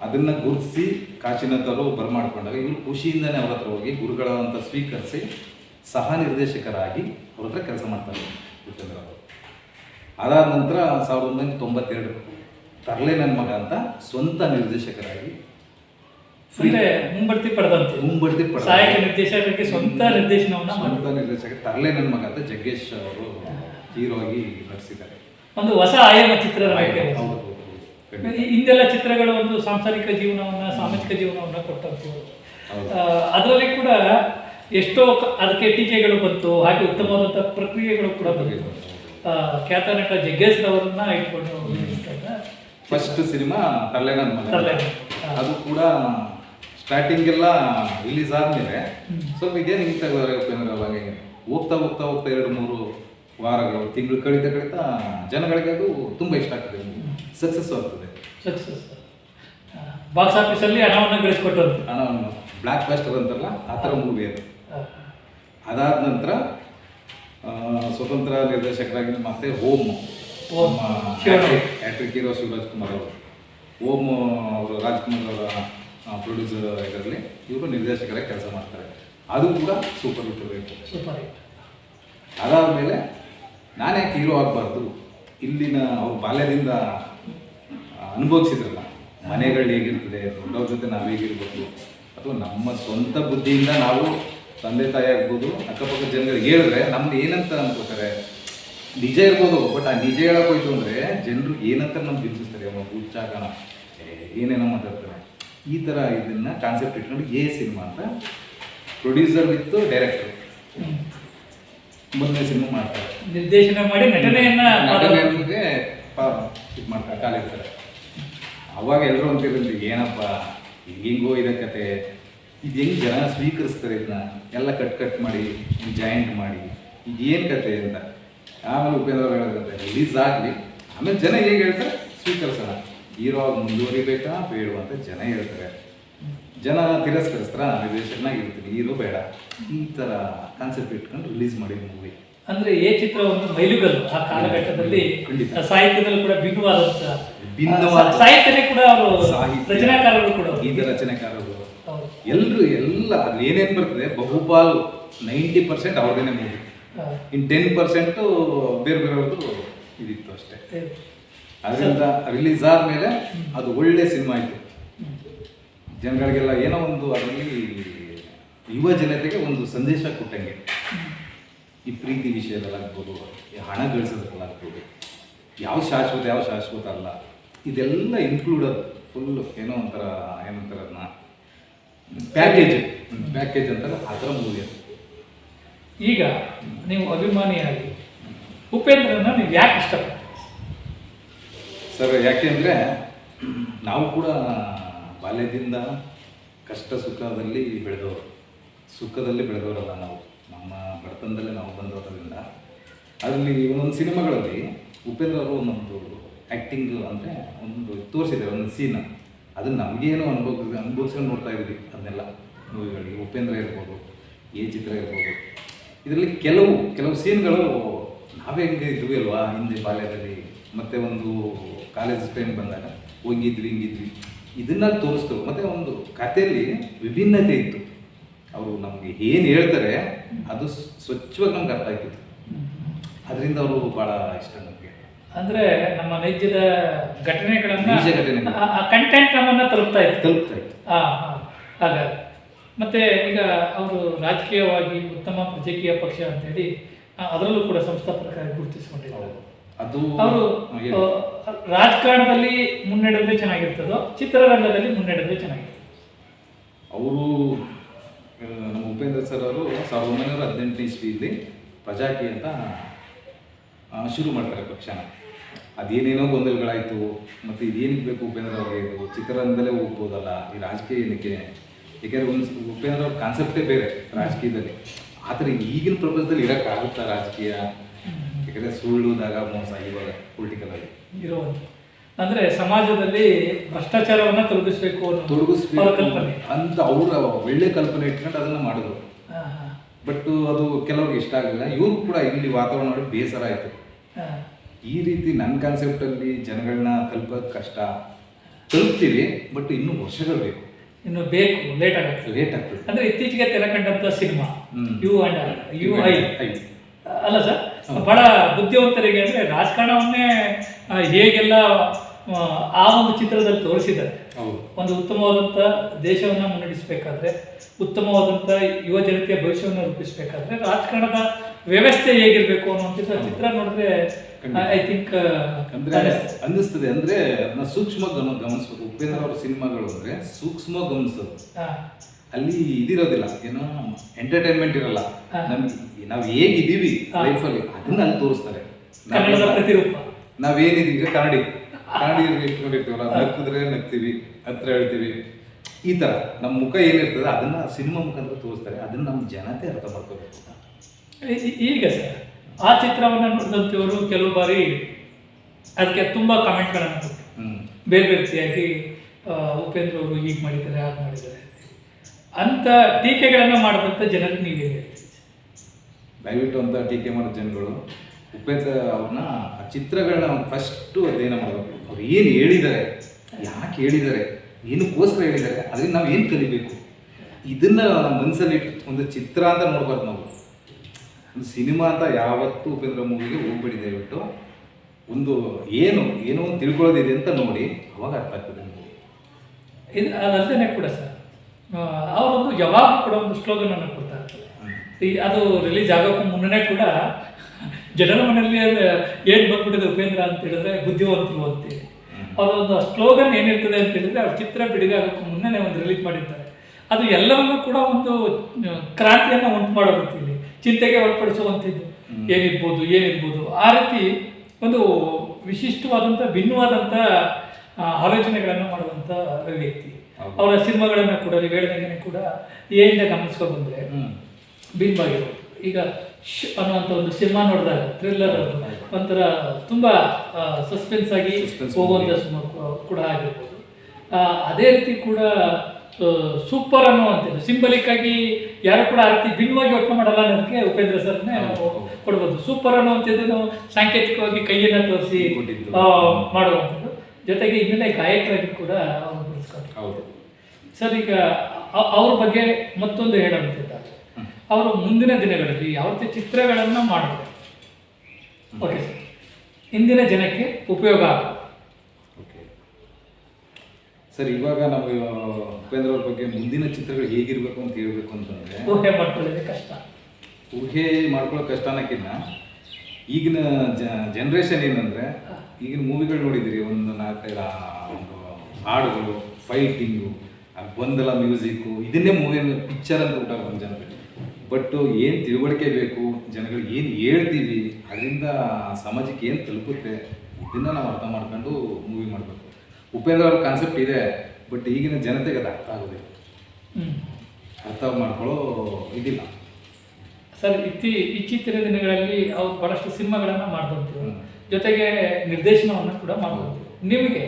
B: ಅದನ್ನ ಗುರುತಿಸಿ ಕಾಶಿನಾಥ್ ಬರ ಮಾಡಿಕೊಂಡಾಗ ಇವರು ಖುಷಿಯಿಂದನೇ ಅವ್ರ ಹತ್ರ ಹೋಗಿ ಗುರುಗಳಂತ ಸ್ವೀಕರಿಸಿ ಸಹ ನಿರ್ದೇಶಕರಾಗಿ ಅವ್ರ ಹತ್ರ ಕೆಲಸ ಮಾಡ್ತಾರೆ ಗುರುಚಂದ್ರ ಅವರು. ಅದಾದ ನಂತರ ಸಾವಿರದ ಒಂಬೈನೂರ ತೊಂಬತ್ತೆರಡು ತರಲೆ ನನ್ನ ಮಗ ಅಂತ ಸ್ವಂತ ನಿರ್ದೇಶಕರಾಗಿ
A: ಮುಂಬಡ್ತಿ ಪಡೆದಂತೆ.
B: ಮುಂಬಡ್ತಿ ಪಡೆದ
A: ಸಹಾಯಕ ನಿರ್ದೇಶಕರಿಗೆ ಸ್ವಂತ ನಿರ್ದೇಶನವನ್ನು
B: ಸ್ವಂತ ನಿರ್ದೇಶಕ ತರಲೆ ನನ್ನ ಮಗ ಅಂತ ಜಗ್ಗೇಶ್ ಅವರು ಹೀರೋ ಆಗಿ ನಟಿಸಿದ್ದಾರೆ.
A: ಒಂದು ಹೊಸ ಆಯಾಮ ಚಿತ್ರದ
B: ಹೌದು,
A: ಹಿಂದೆಲ್ಲ ಚಿತ್ರಗಳು ಒಂದು ಸಾಂಸಾರಿಕ ಜೀವನವನ್ನ ಸಾಮಾಜಿಕ ಜೀವನವನ್ನ ಕೊಟ್ಟಂತು. ಅದರಲ್ಲಿ ಕೂಡ ಎಷ್ಟೋ ಅದಕ್ಕೆ ಟೀಕೆಗಳು ಬಂತು ಹಾಗೆ ಉತ್ತಮವಾದಂಥ ಪ್ರಕ್ರಿಯೆಗಳು ಕೂಡ ಬಂತು. ಖ್ಯಾತ ನಟ ಜಗ್ಗೇಶ್ ಅವರನ್ನ ಇಟ್ಕೊಂಡು
B: ಫಸ್ಟ್ ಸಿನಿಮಾ ತರಲೆ ನನ್ನ ಮಗ
A: ತರಲೆ. ಹಾ.
B: ಅದು ಕೂಡ ಸ್ಟಾರ್ಟಿಂಗ್ ಎಲ್ಲ ರಿಲೀಸ್ ಆದ್ಮೇಲೆ ಸ್ವಲ್ಪ ಇದೇನು ಹಿಂಗೆ ತೆಗೆದ್ರೆ ಉಪೇಂದ್ರ ಹಿಂಗೆ. ಹೋಗ್ತಾ ಹೋಗ್ತಾ ಹೋಗ್ತಾ ಎರಡು ಮೂರು ವಾರಗಳು ತಿಂಗಳು ಕಳೀತಾ ಕಳೀತಾ ಜನಗಳಿಗೆ ಅದು ತುಂಬ ಇಷ್ಟ ಆಗ್ತದೆ ಸಕ್ಸಸ್ ಆಗ್ತದೆ.
A: ಸಕ್ಸಸ್ ಬಾಕ್ಸ್ ಆಫೀಸಲ್ಲಿ ಹಣವನ್ನು ಗಳಿಸ್ಕೊಟ್ಟು
B: ಹಣವನ್ನು ಬ್ಲ್ಯಾಕ್ ಬಾಸ್ಟರ್ ಅಂತಲ್ಲ ಆ ಥರ ಮೂವಿ ಅದು. ಅದಾದ ನಂತರ ಸ್ವತಂತ್ರ ನಿರ್ದೇಶಕರಾಗಿ ಮತ್ತೆ ಓಮ್
A: ಓಮ್.
B: ಹ್ಯಾಟ್ರಿಕ್ ಹೀರೋ ಶಿವರಾಜ್ ಕುಮಾರ್ ಅವರು. ಓಮ್ ಅವರು ರಾಜ್ಕುಮಾರ್ ಅವರ ಪ್ರೊಡ್ಯೂಸರ್ ಇದರಲ್ಲಿ ಇವರು ನಿರ್ದೇಶಕರಾಗಿ ಕೆಲಸ ಮಾಡ್ತಾರೆ. ಅದು ಕೂಡ ಸೂಪರ್ ಹಿಟ್
A: ಸೂಪರ್ ಹಿಟ್
B: ಅದಾದಮೇಲೆ ನಾನೇ ಹೀರೋ ಆಗಬಾರ್ದು? ಇಲ್ಲಿನ ಅವ್ರ ಬಾಲ್ಯದಿಂದ ಅನುಭವಿಸಿದ್ರಲ್ಲ ಮನೆಗಳು ಹೇಗಿರ್ತದೆ ದೊಡ್ಡವ್ರ ಜೊತೆ ನಾವು ಹೇಗಿರ್ಬೋದು ಅಥವಾ ನಮ್ಮ ಸ್ವಂತ ಬುದ್ಧಿಯಿಂದ ನಾವು ತಂದೆ ತಾಯಿ ಆಗ್ಬೋದು ಅಕ್ಕಪಕ್ಕ ಜನಗಳಿಗೆ ಹೇಳಿದ್ರೆ ನಮ್ದು ಏನಂತ ಅನ್ಕೋತಾರೆ ನಿಜ ಇರ್ಬೋದು ಬಟ್ ಆ ನಿಜ ಹೇಳಕ್ ಹೋಯ್ತು ಅಂದರೆ ಜನರು ಏನಂತ ನಮ್ಗೆ ಬಿಂಬಿಸ್ತಾರೆ ಅವ್ರ ಹುಚ್ಚಾಗಣ ಏನೇನೋ ಮಾತಾಡ್ತಾರೆ. ಈ ಥರ ಇದನ್ನ ಕಾನ್ಸೆಪ್ಟ್ ಇಟ್ಕೊಂಡು ಎ ಸಿನಿಮಾ ಅಂತ ಪ್ರೊಡ್ಯೂಸರ್ ವಿತ್ ಡೈರೆಕ್ಟರ್ ಮೊದಲನೇ ಸಿನಿಮಾ ಮಾಡ್ತಾರೆ.
A: ನಿರ್ದೇಶನ ಮಾಡಿ ನಟನೆಯನ್ನ
B: ನಟನೆ ಇದು ಮಾಡ್ತಾರೆ ಕಾಲಿರ್ತಾರೆ ಅವಾಗ ಎಲ್ಲರೂ ಅಂತಿದ್ರು ಏನಪ್ಪ ಹಿಂಗೋ ಇದೆ ಕತೆ. ಇದು ಹೆಂಗೆ ಜನ ಸ್ವೀಕರಿಸ್ತಾರೆ ಇದನ್ನ ಎಲ್ಲ ಕಟ್ ಕಟ್ ಮಾಡಿ, ಜಾಯಿಂಟ್ ಮಾಡಿ ಇದೇನು ಕತೆ ಅಂತ. ಆಮೇಲೆ ಉಪೇಂದ್ರ ಹೇಳಿದ್ರೆ ರಿಲೀಸ್ ಆಗಲಿ. ಆಮೇಲೆ ಜನ ಹೇಗೆ ಹೇಳ್ತಾರೆ? ಸ್ವೀಕರಿಸೋಣ. ಹೀರೋ ಮುಂದುವರಿಬೇಕಾ ಬೇಡವಾ ಅಂತ ಜನ ಹೇಳ್ತಾರೆ. ಜನ ತಿರಸ್ಕರಿಸ್ತಾರ ನಿರ್ದೇಶಕನಾಗಿ ಇರ್ತೀನಿ, ಹೀರೋ ಬೇಡ. ಈ ಥರ ಕಾನ್ಸೆಪ್ಟ್ ಇಟ್ಕೊಂಡು ರಿಲೀಸ್ ಮಾಡಿದ ಮೂವಿ
A: ಅಂದ್ರೆ ಏ ಚಿತ್ರ ಒಂದು ಮೈಲುಗಲ್ಲು ಆ ಕಾಲಘಟ್ಟದಲ್ಲಿ. ಸಾಹಿತ್ಯದಲ್ಲಿ ಕೂಡ ಭಿನ್ನವಾದಂತ ಸಾಹಿತ್ಯನೇ ಕೂಡ ಅವರು ರಚನಾಕಾರರು ಕೂಡ.
B: ಗೀತ ರಚನೆಕಾರರು. ಎಲ್ಲರೂ ಎಲ್ಲ ಅಲ್ಲಿ ಏನೇನು ಬರ್ತದೆ ಬಹುಪಾಲು ನೈಂಟಿ ಪರ್ಸೆಂಟ್ ಅವ್ರದೇನೆ ಮೂವಿ ಇನ್ ಟೆನ್ ಪರ್ಸೆಂಟು ಬೇರೆ ಬೇರೆಯವ್ರದ್ದು ಇದಿತ್ತು ಅಷ್ಟೇ. ಅದರಿಂದ ರಿಲೀಸ್ ಆದಮೇಲೆ ಅದು ಒಳ್ಳೆ ಸಿನಿಮಾ
A: ಇತ್ತು
B: ಜನಗಳಿಗೆಲ್ಲ ಏನೋ ಒಂದು ಅದರಲ್ಲಿ ಯುವ ಜನತೆಗೆ ಒಂದು ಸಂದೇಶ ಕೊಟ್ಟಂಗೆ. ಈ ಪ್ರೀತಿ ವಿಷಯದಲ್ಲಾಗ್ಬೋದು ಈ ಹಣ ಗಳಿಸೋದಲ್ಲಾಗ್ಬೋದು ಯಾವ ಶಾಶ್ವತ ಯಾವ ಶಾಶ್ವತ ಅಲ್ಲ ಇದೆಲ್ಲ ಇನ್ಕ್ಲೂಡ್ ಅದು. ಫುಲ್ ಏನೋ ಒಂಥರ ಏನಂತಾರೆ ಅದನ್ನ ಪ್ಯಾಕೇಜ್ ಪ್ಯಾಕೇಜ್ ಅಂತಾರೆ ಅದರ ಮೂವಿ ಅದು
A: ಈಗ ನೀವು ಅಭಿಮಾನಿಯಾಗಿ ಉಪೇಂದ್ರನ ನೀವು ಯಾಕೆ ಇಷ್ಟಪಡ್ತೀರಿ?
B: ಸರ್ ಯಾಕೆಂದರೆ ನಾವು ಕೂಡ ಬಾಲ್ಯದಿಂದ ಕಷ್ಟ ಸುಖದಲ್ಲಿ ಬೆಳೆದವರು. ಸುಖದಲ್ಲಿ ಬೆಳೆದವರಲ್ಲ ನಾವು. ನಮ್ಮ ಬಡತನದಲ್ಲೇ ನಾವು ಬಂದಿರೋದ್ರಿಂದ ಅದರಲ್ಲಿ ಒಂದೊಂದು ಸಿನಿಮಾಗಳಲ್ಲಿ ಉಪೇಂದ್ರ ಅವರು ಒಂದೊಂದು ಆ್ಯಕ್ಟಿಂಗ್ ಅಂದರೆ ಒಂದು ತೋರಿಸಿದ್ದಾರೆ ಒಂದೊಂದು ಸೀನ್ ಅದನ್ನು ನಮಗೇನು ಅನುಭವ, ಅನುಭವಿಸ್ಕೊಂಡು ನೋಡ್ತಾ ಇದ್ವಿ ಅದನ್ನೆಲ್ಲ. ಮೂವಿಗಳಿಗೆ ಉಪೇಂದ್ರ ಇರ್ಬೋದು, ಎ ಚಿತ್ರ ಇರ್ಬೋದು. ಇದರಲ್ಲಿ ಕೆಲವು ಕೆಲವು ಸೀನ್ಗಳು ನಾವೇ ಹೆಂಗೆ ಇದ್ವಿ ಅಲ್ವಾ, ಹಿಂದೆ ಬಾಲ್ಯದಲ್ಲಿ. ಮತ್ತು ಒಂದು ಕಾಲೇಜ್ ಟೈಮ್ ಬಂದಾಗ ಹೋಗಿದ್ವಿ, ಹಿಂಗಿದ್ವಿ. ಇದನ್ನ ತೋರಿಸ್ತು. ಮತ್ತು ಒಂದು ಕಥೆಯಲ್ಲಿ ವಿಭಿನ್ನತೆ ಇತ್ತು. ಅವರು ನಮಗೆ ಏನು ಹೇಳ್ತಾರೆ ಅದು ಸ್ವಚ್ಛವಾಗಿ ನಮ್ಗೆ ಅರ್ಥ ಆಗ್ತಿತ್ತು. ಅದರಿಂದ ಅವರು ಭಾಳ ಇಷ್ಟ ನಮಗೆ.
A: ಅಂದ್ರೆ ನಮ್ಮ ನೈಜದ ಘಟನೆಗಳನ್ನು
B: ನಿಜ.
A: ಆ ಕಂಟೆಂಟ್ ನಮ್ಮನ್ನ ತಲುಪ್ತಾ ಇತ್ತು.
B: ತಲುಪ್ತಾ ಇತ್ತು.
A: ಹಾಗಾಗಿ. ಮತ್ತೆ ಈಗ ಅವರು ರಾಜಕೀಯವಾಗಿ ಉತ್ತಮ ರಾಜಕೀಯ ಪಕ್ಷ ಅಂತ ಹೇಳಿ ಅದರಲ್ಲೂ ಕೂಡ ಸಂಸ್ಥಾಪಕರಾಗಿ ಗುರುತಿಸಿಕೊಂಡಿದ್ದಾರೆ.
B: ಅದು
A: ಅವರು. ರಾಜಕಾರಣದಲ್ಲಿ ಮುನ್ನಡೆದ್ರೆ ಚೆನ್ನಾಗಿರ್ತದೋ ಚಿತ್ರರಂಗದಲ್ಲಿ ಮುನ್ನಡೆದ್ರೆ ಚೆನ್ನಾಗಿರ್ತದೆ.
B: ಅವರು ನಮ್ಮ ಉಪೇಂದ್ರ ಸರ್ ಅವರು ಸಾವಿರದ ಒಂಬೈನೂರ ಹದಿನೆಂಟನೇ ಇಸ್ವಿಯಲ್ಲಿ ಪ್ರಜಾಕಿ ಅಂತ ಶುರು ಮಾಡ್ತಾರೆ ಪಕ್ಷನ. ಅದೇನೇನೋ ಗೊಂದಲಗಳಾಯಿತು, ಮತ್ತು ಇದೇನಕ್ಕೆ ಬೇಕು ಉಪೇಂದ್ರ ಅವ್ರಿಗೆ? ಇದು ಚಿತ್ರರಂಗದಲ್ಲೇ ಹೋಗ್ಬೋದಲ್ಲ, ಈ ರಾಜಕೀಯ ಏನಕ್ಕೆ? ಏಕೆಂದರೆ ಒಂದು ಉಪೇಂದ್ರ ಅವ್ರ ಕಾನ್ಸೆಪ್ಟೇ ಬೇರೆ, ರಾಜಕೀಯದಲ್ಲಿ. ಆದರೆ ಈಗಿನ ಪ್ರಪಂಚದಲ್ಲಿ ಇರೋಕ್ಕಾಗುತ್ತಾ ರಾಜಕೀಯ? ಯಾಕಂದರೆ ಸುಳ್ಳು ದಾಗ ಮೋಸ ಇವಾಗ ಪೊಲಿಟಿಕಲಲ್ಲಿ
A: ಇರುವಂತ. ಅಂದ್ರೆ ಸಮಾಜದಲ್ಲಿ ಭ್ರಷ್ಟಾಚಾರವನ್ನ ತೊಲಗಿಸ್ಬೇಕು
B: ತೊಡಗಿಸ್ಬೇಕು
A: ಕಲ್ಪನೆ
B: ಅಂತ ಅವ್ರ ಒಳ್ಳೆ ಕಲ್ಪನೆ ಇಟ್ಕೊಂಡು ಅದನ್ನ ಮಾಡಿದ್ರು. ಬಟ್ ಅದು ಕೆಲವ್ರಿಗೆ ಇಷ್ಟ ಆಗಲಿಲ್ಲ. ಇವ್ರು ಕೂಡ ಇಲ್ಲಿ ವಾತಾವರಣ ನೋಡಿ ಬೇಸರ ಆಯ್ತು. ಈ ರೀತಿ ನನ್ನ ಕಾನ್ಸೆಪ್ಟಲ್ಲಿ ಜನಗಳನ್ನ ತಲುಪೋದು ಕಷ್ಟ. ತಲುಪ್ತೀವಿ ಬಟ್ ಇನ್ನೂ ವರ್ಷಗಳು ಬೇಕು.
A: ಇನ್ನು ಬೇಕು ಲೇಟ್ ಆಗುತ್ತೆ.
B: ಲೇಟ್ ಆಗ್ತದೆ.
A: ಅಂದ್ರೆ ಇತ್ತೀಚೆಗೆ ತೆರೆ ಕಂಡಂತ cinema. U and U I. ಅಲ್ಲ ಸರ್ ಬಹಳ ಬುದ್ಧಿವಂತರಿಗೆ ಅಂದ್ರೆ ರಾಜಕಾರಣವನ್ನೇ ಹೇಗೆಲ್ಲ ಆ, ಒಂದು ಚಿತ್ರದಲ್ಲಿ ತೋರಿಸಿದ್ದಾರೆ. ಒಂದು ಉತ್ತಮವಾದಂಥ ದೇಶವನ್ನು ಮುನ್ನಡೆಸಬೇಕಾದ್ರೆ ಉತ್ತಮವಾದಂಥ ಯುವ ಜನತೆಯ ಭವಿಷ್ಯವನ್ನು ರೂಪಿಸಬೇಕಾದ್ರೆ ರಾಜಕಾರಣದ ವ್ಯವಸ್ಥೆ ಹೇಗಿರಬೇಕು ಅನ್ನೋ ಚಿತ್ರ ನೋಡಿದ್ರೆ ಐ ಥಿಂಕ್
B: ಅಂದ್ರೆ ಅನ್ನಿಸ್ತದೆ. ಅಂದ್ರೆ ಅದನ್ನ ಸೂಕ್ಷ್ಮ ಗಮನ ಗಮನಿಸ್ಬೇಕು. ಉಪೇಂದ್ರ ಅವರ ಸಿನಿಮಾಗಳು ಅಂದ್ರೆ ಸೂಕ್ಷ್ಮ ಗಮನಿಸೋದು. ಅಲ್ಲಿ ಇದಿರೋದಿಲ್ಲ. ಏನೋ ಎಂಟರ್ಟೈನ್ಮೆಂಟ್ ಇರಲ್ಲ. ನಮ್ಗೆ ನಾವು ಹೇಗಿದ್ದೀವಿ. ಲೈಫಲ್ಲಿ ಅದನ್ನ ಅಲ್ಲಿ ತೋರಿಸ್ತಾರೆ.
A: ಕನ್ನಡದ
B: ನಾವೇನ-
A: ಪ್ರತಿರೂಪ.
B: ನಾವೇನಿದೀವಿ ಈಗ ಕನ್ನಡಿ. ಕನ್ನಡಿಗರಿಗೆ ಇಟ್ಕೊಂಡಿರ್ತೀವಲ್ಲ ನಕ್ಕಿದ್ರೆ ನಗ್ತೀವಿ ಹತ್ರ ಹೇಳ್ತೀವಿ. ಈ ತರ ನಮ್ಮ ಮುಖ ಏನಿರ್ತದೆ ಅದನ್ನ ಸಿನಿಮಾ ಮುಖಾಂತರ ತೋರಿಸ್ತಾರೆ ಅದನ್ನ ನಮ್ಮ ಜನತೆ ಅರ್ಥ ಮಾಡ್ಕೋಬೇಕು.
A: ಈಗ ಸರ್ ಆ ಚಿತ್ರವನ್ನು ನೋಡಿದಂಥವರು ಕೆಲವು ಬಾರಿ ಅದಕ್ಕೆ ತುಂಬ ಕಮೆಂಟ್ಗಳನ್ನು ಗಳನ್ನ
B: ಕೊಟ್ಟು
A: ಬೇರೆ ಬೇರೆ ರೀತಿಯಾಗಿ ಉಪೇಂದ್ರ ಅವರು ಹೀಗೆ ಮಾಡಿದ್ದಾರೆ ಹಾಗೆ ಮಾಡಿದ್ದಾರೆ ಅಂತ ಟೀಕೆಗಳನ್ನು ಮಾಡಿದಂತ ಜನರಿಗೆ ನೀವೇ
B: ದಯವಿಟ್ಟು ಅಂತ ಟೀಕೆ ಮಾಡೋ ಜನಗಳು ಉಪೇಂದ್ರ ಅವ್ರನ್ನ ಆ ಚಿತ್ರಗಳನ್ನ ಫಸ್ಟು ಅಧ್ಯಯನ ಮಾಡಬೇಕು. ಅವ್ರು ಏನು ಹೇಳಿದ್ದಾರೆ? ಯಾಕೆ ಹೇಳಿದ್ದಾರೆ? ಏನಕ್ಕೋಸ್ಕರ ಹೇಳಿದ್ದಾರೆ? ಅದರಿಂದ ನಾವು ಏನು ಕಲಿಬೇಕು? ಇದನ್ನ ನಮ್ಮ ಮನಸ್ಸಲ್ಲಿ ಒಂದು ಚಿತ್ರ ಅಂತ ನೋಡ್ಬಾರ್ದು ನಾವು. ಒಂದು ಸಿನಿಮಾ ಅಂತ ಯಾವತ್ತೂ ಉಪೇಂದ್ರ ಮೂವಿಗೆ ಹೋಗ್ಬೇಡಿ ದಯವಿಟ್ಟು. ಒಂದು ಏನು ಏನೋ ಒಂದು ತಿಳ್ಕೊಳ್ಳೋದಿದೆ ಅಂತ ನೋಡಿ ಅವಾಗ ಅರ್ಥ ಆಗ್ತದೆ ನಿಮಗೆ.
A: ಇದು ಅದಲ್ಲದೆ ಕೂಡ ಸರ್. ಅವರೊಂದು ಯಾವಾಗ ಕೂಡ ಒಂದು ಸ್ಲೋಗನನ್ನು ಕೊಡ್ತಾ ಇರ್ತಾರೆ. ಈ ಅದು ರಿಲೀಸ್ ಆಗೋಕ್ಕೂ ಮುನ್ನನೇ ಕೂಡ ಜನರ ಮನೆಯಲ್ಲಿ ಏನು ಬಂದ್ಬಿಟ್ಟಿದೆ ಉಪೇಂದ್ರ ಅಂತ ಹೇಳಿದ್ರೆ ಬುದ್ಧಿವಂತರು ಅಂತೇಳಿ ಅವರ ಒಂದು ಸ್ಲೋಗನ್ ಏನಿರ್ತದೆ ಅಂತ ಹೇಳಿದ್ರೆ ಅವ್ರ ಚಿತ್ರ ಬಿಡುಗಡೆ ಆಗೋಕ್ಕೂ ಮುನ್ನನೇ ಒಂದು ರಿಲೀಸ್ ಮಾಡಿರ್ತಾರೆ. ಅದು ಎಲ್ಲವನ್ನೂ ಕೂಡ ಒಂದು ಕ್ರಾಂತಿಯನ್ನು ಉಂಟು ಮಾಡೋ ರೀತಿಯಲ್ಲಿ ಚಿಂತೆಗೆ ಒಳಪಡಿಸುವಂಥದ್ದು ಏನಿರ್ಬೋದು ಏನಿರ್ಬೋದು. ಆ ರೀತಿ ಒಂದು ವಿಶಿಷ್ಟವಾದಂಥ ಭಿನ್ನವಾದಂಥ ಆಲೋಚನೆಗಳನ್ನು ಮಾಡುವಂಥ ವ್ಯಕ್ತಿ. ಅವರ ಸಿನಿಮಾಗಳನ್ನು ಕೂಡ ನೀವು ಹೇಳ್ದಂಗೆ ಕೂಡ ಏನಿಂದ ಗಮನಿಸ್ಕೊ ಬಂದರೆ ಭಿನ್ನವಾಗಿರೋದು. ಈಗ ಶ್ ಅನ್ನುವಂಥ ಒಂದು ಸಿನಿಮಾ ನೋಡಿದಾಗ ಥ್ರಿಲ್ಲರ್ ಒಂಥರ ತುಂಬ ಸಸ್ಪೆನ್ಸ್ ಆಗಿ ಹೋಗುವಂಥ ಸಿನಿಮಾ ಕೂಡ ಆಗಿರ್ಬೋದು. ಅದೇ ರೀತಿ ಕೂಡ ಸೂಪರ್ ಅನ್ನುವಂಥದ್ದು. ಸಿಂಬಲಿಕ್ ಆಗಿ ಯಾರು ಕೂಡ ಆ ರೀತಿ ಭಿನ್ನವಾಗಿ ಯೋಚನೆ ಮಾಡಲ್ಲ ಅನ್ನೋದಕ್ಕೆ ಉಪೇಂದ್ರ ಸರ್ನೇ ನಾವು. ಕೊಡ್ಬೋದು. ಸೂಪರ್ ಅನ್ನುವಂಥದ್ದು ನಾವು ಸಾಂಕೇತಿಕವಾಗಿ ಕೈಯನ್ನು ತೋರಿಸಿ ಮಾಡುವಂಥದ್ದು. ಜೊತೆಗೆ ಇನ್ನೊಂದೇ ಗಾಯಕರಾಗಿ ಕೂಡ ಅವರು ಬಿಡಿಸ್ಕೊಂಡು ಸರ್ ಈಗ ಅವ್ರ ಬಗ್ಗೆ ಮತ್ತೊಂದು ಹೇಳುವಂಥದ್ದಾದ್ರೆ ಅವರು ಮುಂದಿನ ದಿನಗಳಲ್ಲಿ ಯಾವ ರೀತಿ ಚಿತ್ರಗಳನ್ನು ಮಾಡಬೇಕು ಓಕೆ ಸರ್ ಇಂದಿನ ಜನಕ್ಕೆ ಉಪಯೋಗ
B: ಓಕೆ ಸರ್ ಇವಾಗ ನಾವು ಉಪೇಂದ್ರ ಅವ್ರ ಬಗ್ಗೆ ಮುಂದಿನ ಚಿತ್ರಗಳು ಹೇಗಿರ್ಬೇಕು ಅಂತ ಹೇಳ್ಬೇಕು ಅಂತಂದ್ರೆ
A: ಊಹೆ ಮಾಡ್ಕೊಳ್ಳೋದೇ ಕಷ್ಟ.
B: ಊಹೆ ಮಾಡ್ಕೊಳ್ಳೋ ಕಷ್ಟ ಅನ್ನೋಕ್ಕಿಂತ ಈಗಿನ ಜನ್ರೇಷನ್ ಏನಂದ್ರೆ ಈಗಿನ ಮೂವಿಗಳು ನೋಡಿದಿರಿ ಒಂದು ನಾಲ್ಕೈದು ಒಂದು ಹಾಡುಗಳು ಫೈಟಿಂಗು ಗೊಂದಲ ಮ್ಯೂಸಿಕ್ಕು ಇದನ್ನೇ ಮೂವಿ ಪಿಕ್ಚರ್ ಅಂತ ಊಟ ಒಂದು ಜನರಿಗೆ ಬಟ್ ಏನು ತಿಳುವಳಿಕೆ ಬೇಕು ಜನಗಳಿಗೆ ಏನು ಹೇಳ್ತೀವಿ ಅದರಿಂದ ಸಮಾಜಕ್ಕೆ ಏನು ತಲುಪುತ್ತೆ ಇದನ್ನ ನಾವು ಅರ್ಥ ಮಾಡ್ಕೊಂಡು ಮೂವಿ ಮಾಡಬೇಕು. ಉಪೇಂದ್ರ ಅವ್ರ ಕಾನ್ಸೆಪ್ಟ್ ಇದೆ ಬಟ್ ಈಗಿನ ಜನತೆಗೆ ಅದು ಅರ್ಥ ಆಗೋದಿಲ್ಲ. ಅರ್ಥ ಮಾಡ್ಕೊಳ್ಳೋ ಇದಿಲ್ಲ.
A: ಸರ್ ಇತ್ತೀ ಇತ್ತೀಚಿನ ದಿನಗಳಲ್ಲಿ ಅವ್ರು ಬಹಳಷ್ಟು ಸಿನಿಮಾಗಳನ್ನು ಮಾಡ್ದಂಥವ್ರು ಜೊತೆಗೆ ನಿರ್ದೇಶನವನ್ನು ಕೂಡ ಮಾಡ್ಬೋದು. ನಿಮಗೆ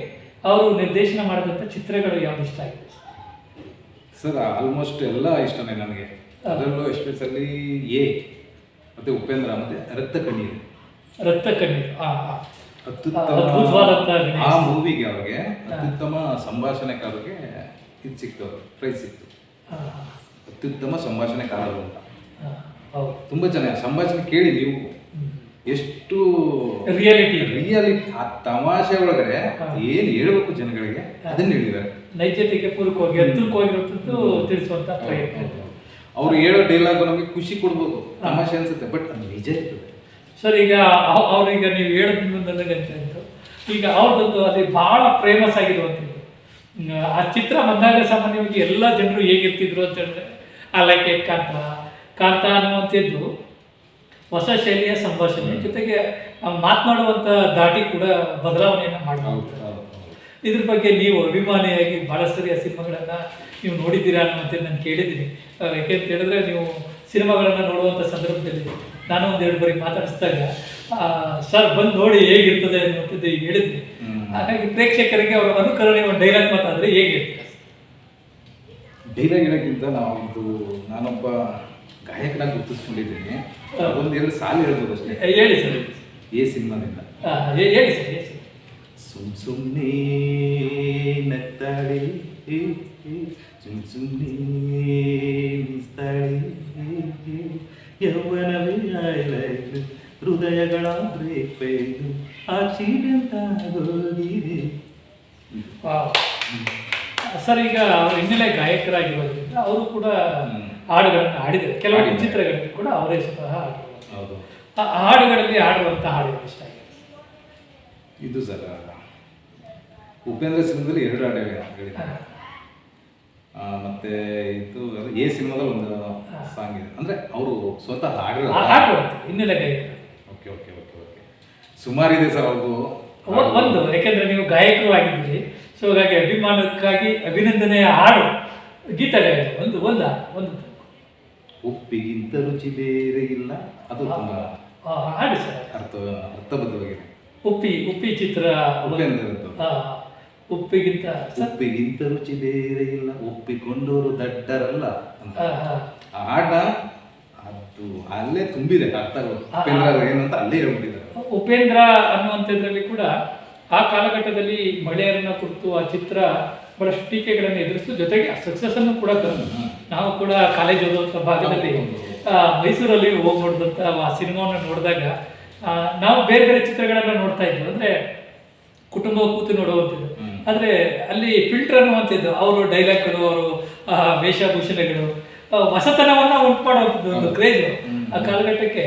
A: ಅವರು ನಿರ್ದೇಶನ ಮಾಡಿದಂಥ ಚಿತ್ರಗಳು ಯಾವ್ದು ಇಷ್ಟ ಆಗಿದೆ
B: ಸರ್ ಆಲ್ಮೋಸ್ಟ್ ಎಲ್ಲ ಇಷ್ಟನೇ ನನಗೆ. ಅದರಲ್ಲೂ ಎಸ್ಪೆಷಲಿ ಎ ಮತ್ತೆ ಉಪೇಂದ್ರ ಮತ್ತೆ ರಕ್ತ ಕಣ್ಣೀರು.
A: ರಕ್ತ ಕಣ್ಣೀರು.
B: ಅತ್ಯುತ್ತಮ. ಆ ಮೂವಿಗೆ ಅವ್ರಿಗೆ ಅತ್ಯುತ್ತಮ ಸಂಭಾಷಣೆಕಾರರಿಗೆ ಇದು ಸಿಕ್ತು ಪ್ರೈಸ್ ಸಿಕ್ತು. ಅತ್ಯುತ್ತಮ ಸಂಭಾಷಣೆಕಾರರು ಅಂತ. ತುಂಬಾ ಚೆನ್ನಾಗಿ ಸಂಭಾಷಣೆ ಕೇಳಿ ನೀವು. ಎಷ್ಟು
A: ರಿಯಾಲಿಟಿ
B: ರಿಯಾಲಿಟಿ ಆ ತಮಾಷೆ ಒಳಗಡೆ ಏನು ಹೇಳ್ಬೇಕು ಜನಗಳಿಗೆ ಅದನ್ನ ಹೇಳಿದ್ದಾರೆ.
A: ನೈಜತೆಗೆ ಪೂರಕವಾಗಿ ಹತ್ರಕ್ಕೋಗಿರೋಂಥದ್ದು ತಿಳಿಸುವಂಥ ಪ್ರಯತ್ನ.
B: ಅವ್ರು ಹೇಳೋ ಡೈಲಾಗ್ ನಮಗೆ ಖುಷಿ ಕೊಡ್ಬೋದು ತಮಾಷೆ ಅನ್ಸುತ್ತೆ ಬಟ್ ಅದು ನಿಜ ಇರ್ತದೆ
A: ಸರ್ ಈಗ ಅವ್- ಅವ್ರೀಗ ನೀವು ಹೇಳಿದ ಅಂತ ಆಯ್ತು. ಈಗ ಅವ್ರದ್ದು ಅಲ್ಲಿ ಬಹಳ ಫೇಮಸ್ ಆಗಿರುವಂಥದ್ದು. ಆ ಚಿತ್ರ ಬಂದಾಗ ಸಾಮಾನ್ಯವಾಗಿ ಎಲ್ಲ ಜನರು ಹೇಗಿರ್ತಿದ್ರು ಅಂತ ಹೇಳಿದ್ರೆ ಆ ಲೈಕ್ ಕಾಂತ ಕಾಂತ ಅನ್ನುವಂಥದ್ದು ಹೊಸ ಶೈಲಿಯ ಸಂಭಾಷಣೆ. ಜೊತೆಗೆ ಮಾತನಾಡುವಂಥ ದಾಟಿ ಕೂಡ ಬದಲಾವಣೆಯನ್ನು ಮಾಡಬಹುದು ಇದ್ರ ಬಗ್ಗೆ ನೀವು ಅಭಿಮಾನಿಯಾಗಿ ಭಾಳ ಸರಿಯ ಆ ಸಿನಿಮಾಗಳನ್ನು ನೀವು ನೋಡಿದ್ದೀರಾ ಅನ್ನುವಂಥದ್ದು ನಾನು ಕೇಳಿದ್ದೀನಿ. ಯಾಕೆಂತ ಯಾಕೆ ಅಂತ ಹೇಳಿದ್ರೆ ನೀವು ಸಿನಿಮಾಗಳನ್ನು ನೋಡುವಂಥ ಸಂದರ್ಭದಲ್ಲಿ ನಾನು ಒಂದು ಎರಡು ಬಾರಿ ಮಾತಾಡಿಸಿದಾಗ ಸರ್ ಬಂದು ನೋಡಿ ಹೇಗಿರ್ತದೆ ಅನ್ನುವಂಥದ್ದು ಹೇಳಿದ್ರಿ ಹಾಗಾಗಿ ಪ್ರೇಕ್ಷಕರಿಗೆ ಅವರ ಅನುಕರಣೆ ಒಂದು ಡೈಲಾಗ್ ಮಾತಾದ್ರೆ ಹೇಗಿರ್ತದೆ
B: ಡೈಲಾಗ್ ಹೇಳೋಕ್ಕಿಂತ ನಾವು ಇದು ನಾನೊಬ್ಬ ಗಾಯಕನಾಗಿ ಗುರುತಿಸ್ಕೊಂಡಿದ್ದೀನಿ. ಒಂದು ಎರಡು ಸಾಲು ಹೇಳ್ಬೋದು ಅಷ್ಟೇ.
A: ಹೇಳಿ ಸರ್.
B: ಈ ಸಿನಿಮಾದಿಂದ.
A: ಹೇ- ಹೇಳಿ ಸರ್ ಹೇಳಿ ಸರ್.
B: ಸುಮ್ ಸುಮ್ಮನೆ ನಗ್ತಾಳೆ ಸುಮ್ ಸುಮ್ಮನೆ ಮಿಸ್ತಾಳೆ. ಯೌವನವೇ ಆಯ್ಲಾಯ್ತು ಹೃದಯಗಳ ಬ್ರೇಕ್ ಪೈದು. ಆಕ್ಸಿಡೆಂಟ್ ಆಗೋಗಿದೆ
A: ಸರ್ ಈಗ ಅವರು ಹಿನ್ನೆಲೆ ಗಾಯಕರಾಗಿರೋದ್ರಿಂದ ಅವರು ಕೂಡ ಹಾಡುಗಳನ್ನ ಹಾಡಿದ್ದಾರೆ. ಕೆಲವು ಚಿತ್ರಗಳನ್ನು ಕೂಡ ಅವರೇ ಸ್ವತಃ
B: ಹೌದು.
A: ಆ ಹಾಡುಗಳಲ್ಲಿ ಹಾಡುವಂಥ ಹಾಡುಗಳು ಇಷ್ಟ ಆಗಿದೆ?
B: ಇದು ಸರ್ ಉಪೇಂದ್ರ ಸಿನಿಮಾದಲ್ಲಿ ಎರಡು ಹಾಡು ಹೇಳಿ- ಹೇಳಿದ್ದಾರೆ ಮತ್ತೆ ಇದು ಎ ಸಿನಿಮಾದಲ್ಲಿ ಒಂದು ಸಾಂಗ್ ಇದೆ. ಅಂದ್ರೆ ಅವರು ಸ್ವತಃ ಹಾಡಿರೋ
A: ಹಿನ್ನೆಲೆ
B: ಓಕೆ ಓಕೆ ಓಕೆ ಓಕೆ. ಸುಮಾರಿದೆ ಸರ್
A: ಅವರು ಒಂದು ಯಾಕೆಂದ್ರೆ ನೀವು ಗಾಯಕರು ಆಗಿದ್ದೀರಿ. ಸೊ ಹಾಗಾಗಿ ಅಭಿಮಾನಕ್ಕಾಗಿ ಅಭಿನಂದನೆಯ ಹಾಡು ಗೀತಗಾಯ ಒಂದು ಒಂದ ಒಂದು.
B: ಉಪ್ಪಿಗಿಂತ ರುಚಿ ಬೇರೆ ಇಲ್ಲ. ಅದು ತುಂಬಾ
A: ಹಾಡು ಸರ್
B: ಅರ್ಥ ಅರ್ಥಬದ್ಧವಾಗಿದೆ.
A: ಉಪ್ಪಿ ಉಪ್ಪಿ ಚಿತ್ರ.
B: ಉಪೇಂದ್ರದ್ದು.
A: ಉಪ್ಪಿಗಿಂತ
B: ಉಪ್ಪಿಗಿಂತ ರುಚಿ ಬೇರೆ ಇಲ್ಲ. ಉಪ್ಪಿಕೊಂಡವರು ದಡ್ಡರಲ್ಲ. ಅಂತ ಆಟ ಅದು ಅಲ್ಲೇ ತುಂಬಿದೆ ಅರ್ಥ ಏನಂತ ಅಲ್ಲೇ ಹೇಳ್ಬಿಟ್ಟಿದ್ದಾರೆ.
A: ಉಪೇಂದ್ರ ಅನ್ನುವಂಥದ್ರಲ್ಲಿ ಕೂಡ ಆ ಕಾಲಘಟ್ಟದಲ್ಲಿ ಮಹಿಳೆಯರನ್ನ ಕುರಿತು ಆ ಚಿತ್ರ ಬಹಳಷ್ಟು ಟೀಕೆಗಳನ್ನು ಎದುರಿಸಿತು. ಜೊತೆಗೆ ಸಕ್ಸಸ್ ಅನ್ನು ಕೂಡ ತಂದು. ನಾವು ಕೂಡ ಕಾಲೇಜ್ ಓದುವಂಥ ಭಾಗದಲ್ಲಿ ಮೈಸೂರಲ್ಲಿ ಹೋಗಿ ನೋಡಿದಂಥ ಆ ಸಿನಿಮಾವನ್ನು ನೋಡಿದಾಗ ನಾವು ಬೇರೆ ಬೇರೆ ಚಿತ್ರಗಳನ್ನ ನೋಡ್ತಾ ಇದ್ವಿ. ಅಂದ್ರೆ ಕುಟುಂಬ ಕೂತು ನೋಡುವಂಥದ್ದು. ಆದ್ರೆ ಅಲ್ಲಿ ಫಿಲ್ಟರ್ ಅನ್ನುವಂಥದ್ದು ಅವರು ಡೈಲಾಗ್ಗಳು ಅವರು ವೇಷಭೂಷಣಗಳು ಹೊಸತನವನ್ನು ಉಂಟು ಮಾಡುವಂಥದ್ದು ಒಂದು ಕ್ರೇಜ್ ಆ ಕಾಲಘಟ್ಟಕ್ಕೆ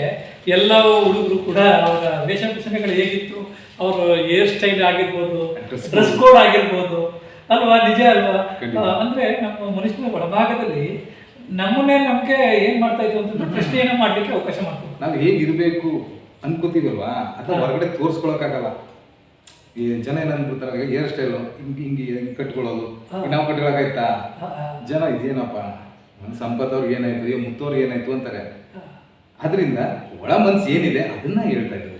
A: ಎಲ್ಲ ಹುಡುಗರು ಕೂಡ ಅವರ ವೇಷಭೂಷಣಗಳು ಹೇಗಿತ್ತು ಅವರ ಹೇರ್ ಸ್ಟೈಲ್ ಆಗಿರ್ಬೋದು ಡ್ರೆಸ್ ಕೋಡ್ ಆಗಿರ್ಬೋದು ಅಲ್ವಾ ನಿಜ ಅಲ್ವಾ. ಅಂದ್ರೆ ನಮ್ಮ ಮನುಷ್ಯನ ಒಳಭಾಗದಲ್ಲಿ ನಮ್ಮನ್ನೇ ನಮ್ಗೆ ಏನ್ ಮಾಡ್ತಾ ಇತ್ತು ಅಂತ ಪ್ರಶ್ನೆಯನ್ನು ಮಾಡ್ಲಿಕ್ಕೆ ಅವಕಾಶ ಮಾಡ್ತೀವಿ
B: ನಾವು ಹೇಗಿರ್ಬೇಕು ಅನ್ಕೋತೀವಲ್ವಾ? ಅಥವಾ ಹೊರಗಡೆ ತೋರಿಸ್ಕೊಳಕ್ಕಾಗಲ್ಲ. ಈ ಜನ ಏನ್ ಅನ್ಬಿಡ್ತಾರೆ ಹೇರ್ ಸ್ಟೈಲು ಹಿಂಗೆ ಹಿಂಗೆ ಹಿಂಗೆ ಕಟ್ಕೊಳ್ಳೋದು. ನಾವು
A: ಆ,
B: ಜನ ಇದೇನಪ್ಪ? ನನ್ನ ಸಂಪತ್ ಅವ್ರಿಗೆ ಏನಾಯ್ತು ಅಯ್ಯೋ ಮುತ್ತವ್ರಿಗೆ ಏನಾಯ್ತು ಅಂತಾರೆ. ಅದರಿಂದ ಒಳ ಮನ್ಸು ಏನಿದೆ ಅದನ್ನ ಹೇಳ್ತಾ ಇದ್ದಾರೆ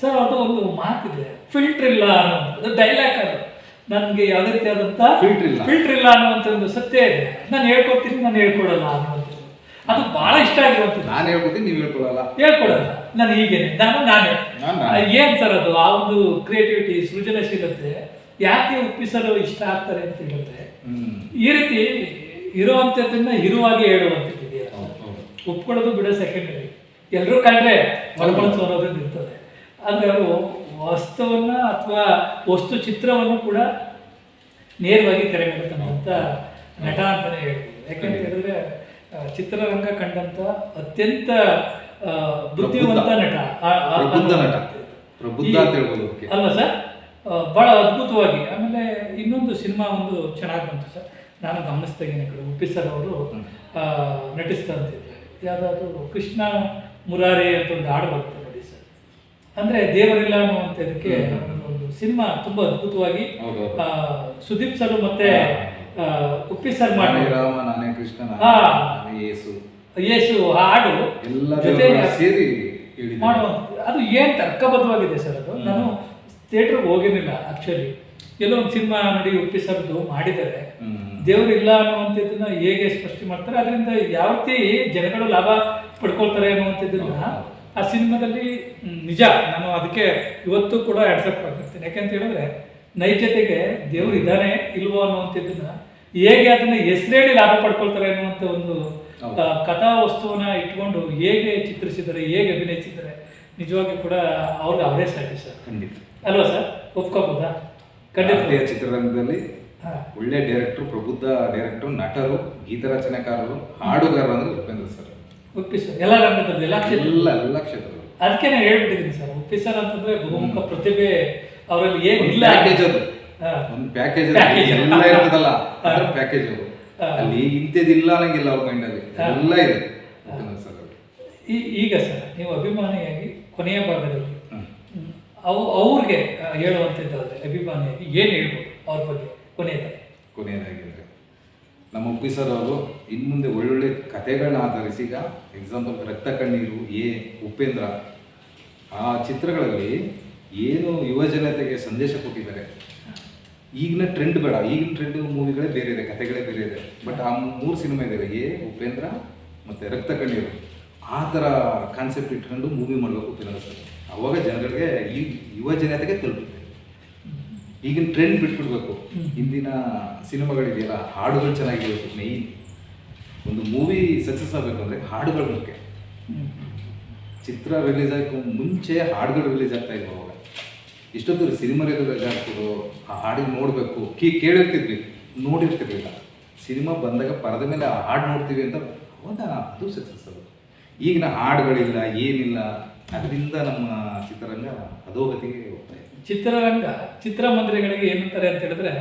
A: ಸರ್ ಅದು ಒಂದು ಮಾತಿದೆ ಫಿಲ್ಟರ್ ಇಲ್ಲ ಅನ್ನೋದು ಡೈಲಾಗ್ ಅದು. ನನಗೆ ಯಾವುದೇ ರೀತಿಯಾದಂಥ
B: ಫಿಲ್ಟರ್ ಇಲ್ಲ.
A: ಫಿಲ್ಟರ್ ಇಲ್ಲ ಅನ್ನುವಂಥ ಒಂದು ಸತ್ಯ ಇದೆ. ನಾನು ಹೇಳ್ಕೊಡ್ತೀನಿ ನಾನು ಹೇಳ್ಕೊಡಲ್ಲ ಅನ್ನುವಂಥದ್ದು. ಅದು ಬಹಳ ಇಷ್ಟ ಆಗಿರುವಂಥದ್ದು
B: ನಾನು ಹೇಳ್ಕೊತೀನಿ ನೀವು ಹೇಳ್ಕೊಳಲ್ಲ
A: ಹೇಳ್ಕೊಡಲ್ಲ ನಾನು ಹೀಗೇನೆ. ನಾನು. ನಾನೇ
B: ನಾನ್.
A: ಆ, ಏನ್ ಸರ್ ಅದು? ಆ ಒಂದು ಕ್ರಿಯೇಟಿವಿಟಿ ಸೃಜನಶೀಲತೆ ಯಾಕೆ ಒಪ್ಪಿಸಲು ಇಷ್ಟ ಆಗ್ತಾರೆ ಅಂತ ಹೇಳಿದ್ರೆ
B: ಹ್ಮ್.
A: ಈ ರೀತಿ ಇರುವಂಥದ್ದನ್ನ ಇರುವಾಗೆ ಹೇಳುವಂಥದ್ದು ಇದೆಯಲ್ಲ.
B: ಹೌದು, ಹೌದು.
A: ಒಪ್ಕೊಳ್ಳೋದು ಬಿಡೋ ಸೆಕೆಂಡರಿ ಎಲ್ಲರೂ ಕಂಡ್ರೆ ಅನ್ನೋದು ಇರ್ತದೆ. ಅಂದ್ರೆ ಅವರು ವಸ್ತುವನ್ನ ಅಥವಾ ವಸ್ತು ಚಿತ್ರವನ್ನು ಕೂಡ ನೇರವಾಗಿ ತೆರೆ ಅಂತ ನಟ ಅಂತಾನೆ ಹೇಳ್ಬೋದು. ಯಾಕಂತ ಹೇಳಿದ್ರೆ ಚಿತ್ರರಂಗ ಕಂಡಂತ ಅತ್ಯಂತ ಬುದ್ಧಿವಂತ ನಟ.
B: ಪ್ರಬುದ್ಧ ನಟ.
A: ಅನ್ನುವಂಥದ್ದು.
B: ಪ್ರಬುದ್ಧ ಅಂತ ಹೇಳ್ಬೋದು
A: ಅಲ್ವಾ ಸರ್ ಬಹಳ ಅದ್ಭುತವಾಗಿ ಆಮೇಲೆ ಇನ್ನೊಂದು ಸಿನಿಮಾ ಒಂದು ಚೆನ್ನಾಗಿ ಬಂತು ಸರ್. ನಾನು ಗಮನಿಸ್ದಾಗೇನೆ ಕಡೆ ಉಪ್ಪಿ ಸರ್ ಅವರು ಆ, ನಟಿಸ್ತಾ ಅಂತಿದ್ದಾರೆ ಯಾವುದಾದ್ರು ಕೃಷ್ಣ ಮುರಾರಿ ಅಂತ ಒಂದು ಹಾಡು ಬರ್ತದೆ ನೋಡಿ ಸರ್. ಅಂದ್ರೆ ದೇವರಿಲ್ಲ ಅನ್ನುವಂಥದಕ್ಕೆ ಒಂದು ಸಿನಿಮಾ ತುಂಬಾ ಅದ್ಭುತವಾಗಿ ಸುದೀಪ್ ಸರ್ ಮತ್ತೆ ಆ, ಉಪ್ಪಿ ಸರ್ ಮಾಡಿ
B: ರಾಮ ನಾನೇ ಕೃಷ್ಣ. ನಾನೇ ಯೇಸು.
A: ಯೇಸು ಹಾಡು.
B: ದೇವರುಗಳು ಸೇರಿ ಹೇಳಿದ್ದಾರೆ.
A: ಅದು ಏನು ತರ್ಕಬದ್ಧವಾಗಿದೆ ಸರ್ ಅದು? ನಾನು ಥಿಯೇಟರ್ ಹೋಗಿರಲಿಲ್ಲ ಆಕ್ಚುಲಿ ಎಲ್ಲೋ ಒಂದು ಸಿನಿಮಾ ನೋಡಿ ಉಪ್ಪಿ ಸರ್ದು ಮಾಡಿದ್ದಾರೆ.
B: ದೇವ್ರು
A: ಇಲ್ಲ ಅನ್ನುವಂಥದ್ದನ್ನ ಹೇಗೆ ಸ್ಪಷ್ಟ ಮಾಡ್ತಾರೆ? ಅದರಿಂದ ಯಾವ ರೀತಿ ಜನಗಳು ಲಾಭ ಪಡ್ಕೊಳ್ತಾರೆ ಅನ್ನುವಂಥದ್ದನ್ನ ಆ ಸಿನಿಮಾದಲ್ಲಿ ನಿಜ. ನಾನು ಅದಕ್ಕೆ ಇವತ್ತು ಕೂಡ ಆಡ್ಸಪ್ ಆಗಿರ್ತೀನಿ ಯಾಕೆಂತ ಹೇಳಿದ್ರೆ ನೈಜತೆಗೆ ದೇವರು ಇದ್ದಾನೆ ಇಲ್ವೋ ಅನ್ನುವಂಥದ್ದನ್ನ ಹೇಗೆ ಅದನ್ನ ಹೆಸರೇಳಿ ಲಾಭ ಪಡ್ಕೊಳ್ತಾರೆ ಅನ್ನುವಂಥ ಒಂದು. ಕಥಾ ವಸ್ತುವನ್ನ ಇಟ್ಕೊಂಡು ಹೇಗೆ ಚಿತ್ರಿಸಿದ್ದಾರೆ ಹೇಗೆ ಅಭಿನಯಿಸಿದ್ದಾರೆ ನಿಜವಾಗಿ ಕೂಡ ಅವ್ರಿಗೆ ಅವರೇ ಸಾಕಿ ಸರ್.
B: ಖಂಡಿತ.
A: ಅಲ್ವಾ ಸರ್? ಒಪ್ಕೋಬೋದಾ ಖಂಡಿತ.
B: ಚಿತ್ರರಂಗದಲ್ಲಿ. ಒಳ್ಳೆ ಡೈರೆಕ್ಟರ್ ಪ್ರಬುದ್ಧ ಡೈರೆಕ್ಟರ್ ನಟರು ಗೀತ ರಚನೆಕಾರರು ಹಾಡುಗಾರರು ಅಂದ್ರೆ ಉಪೇಂದ್ರ ಸರ್.
A: ಉಪ್ಪಿ ಸರ್ ಎಲ್ಲ ರಂಗದಲ್ಲಿ ಎಲ್ಲ
B: ಎಲ್ಲ ಎಲ್ಲ ಕ್ಷೇತ್ರಗಳು
A: ಅದಕ್ಕೆ ನಾನು ಹೇಳ್ಬಿಟ್ಟಿದ್ದೀನಿ ಸರ್. ಉಪ್ಪಿ ಸರ್ ಅಂತಂದ್ರೆ ಬಹುಮುಖ ಪ್ರತಿಭೆ ಅವರಲ್ಲಿ
B: ಏನು
A: ಇಲ್ಲ.
B: ಒಂದು ಪ್ಯಾಕೇಜ್. ಎಲ್ಲ ಇರ್ತದಲ್ಲ ಅದ್ರ ಪ್ಯಾಕೇಜ್. ಅಲ್ಲಿ ಇಂಥದ್ದಿಲ್ಲ ಅನ್ನಂಗಿಲ್ಲ ಅವ್ರ ಮೈಂಡ್ ಅಲ್ಲಿ. ಎಲ್ಲ ಇದೆ.
A: ಈಗ ಸರ್ ನೀವು ಅಭಿಮಾನಿಯಾಗಿ ಕೊನೆಯ ಭಾಗದಲ್ಲಿ ಅವು ಅವ್ರಿಗೆ ಹೇಳುವಂಥದ್ದಾದ್ರೆ ಅಭಿಮಾನಿಯಾಗಿ ಏನು ಹೇಳ್ಬೋದು ಅವ್ರ ಬಗ್ಗೆ ಕೊನೆಯದಾಗಿ?
B: ಕೊನೆಯದಾಗಿ ಅಂದ್ರೆ ನಮ್ಮ ಉಪ್ಪಿ ಸರ್ ಅವರು ಇನ್ಮುಂದೆ ಒಳ್ಳೊಳ್ಳೆ ಕಥೆಗಳನ್ನ ಆಧರಿಸಿ ಈಗ ಎಕ್ಸಾಂಪಲ್ ರಕ್ತ ಕಣ್ಣೀರು ಎ ಉಪೇಂದ್ರ ಆ ಚಿತ್ರಗಳಲ್ಲಿ ಏನು ಯುವ ಜನತೆಗೆ ಸಂದೇಶ ಕೊಟ್ಟಿದ್ದಾರೆ. ಈಗಿನ ಟ್ರೆಂಡ್ ಬೇಡ. ಈಗಿನ ಟ್ರೆಂಡ್ ಮೂವಿಗಳೇ ಬೇರೆ ಇದೆ, ಕಥೆಗಳೇ ಬೇರೆ ಇದೆ. ಬಟ್ ಆ ಮೂರು ಸಿನಿಮಾ ಇದಾವೆ. ಏ ಉಪೇಂದ್ರ ಮತ್ತು ರಕ್ತ ಕಣ್ಣೀರು. ಆ ಥರ ಕಾನ್ಸೆಪ್ಟ್ ಇಟ್ಕೊಂಡು ಮೂವಿ ಮಾಡಬೇಕು ಉಪೇಂದ್ರ ಸರ್. ಅವಾಗ ಜನಗಳಿಗೆ ಈ ಯುವ ಜನತೆಗೆ ತಲುಪುತ್ತೆ. ಈಗಿನ ಟ್ರೆಂಡ್ ಬಿಟ್ಬಿಡ್ಬೇಕು. ಹಿಂದಿನ ಸಿನಿಮಾಗಳಿದೆಯಲ್ಲ, ಹಾಡುಗಳು ಚೆನ್ನಾಗಿರ್ಬೇಕು ಮೇಯ್ನ್ ಒಂದು ಮೂವಿ ಸಕ್ಸಸ್ ಆಗಬೇಕು ಅಂದರೆ ಹಾಡುಗಳು ಮುಖ್ಯ. ಚಿತ್ರ ರಿಲೀಸ್ ಆಗಕ್ಕೆ ಮುಂಚೆ ಹಾಡುಗಳು ರಿಲೀಸ್ ಆಗ್ತಾ ಇದ್ವು ಇಷ್ಟೊತ್ತು ಸಿನಿಮಾ ರಿಲೀಸ್ ಆಗ್ತಿರೋ ಆ ಹಾಡಿಗೆ ನೋಡಬೇಕು ಕೀ ಕೇಳಿರ್ತಿದ್ವಿ ನೋಡಿರ್ತಿರ್ಲಿಲ್ಲ. ಸಿನಿಮಾ ಬಂದಾಗ ಪರದ ಮೇಲೆ ಆ ಹಾಡು ನೋಡ್ತೀವಿ ಅಂತ ಹೌದಾ ಅದು ಸಕ್ಸಸ್ ಅದು. ಈಗಿನ ಹಾಡುಗಳಿಲ್ಲ ಏನಿಲ್ಲ ಅದರಿಂದ ನಮ್ಮ ಚಿತ್ರರಂಗ ಅಧೋಗತಿಗೆ ಹೋಗ್ತಾ ಇದೆ.
A: ಚಿತ್ರರಂಗ ಚಿತ್ರಮಂದಿರಗಳಿಗೆ ಏನಂತಾರೆ ಅಂತ ಹೇಳಿದ್ರೆ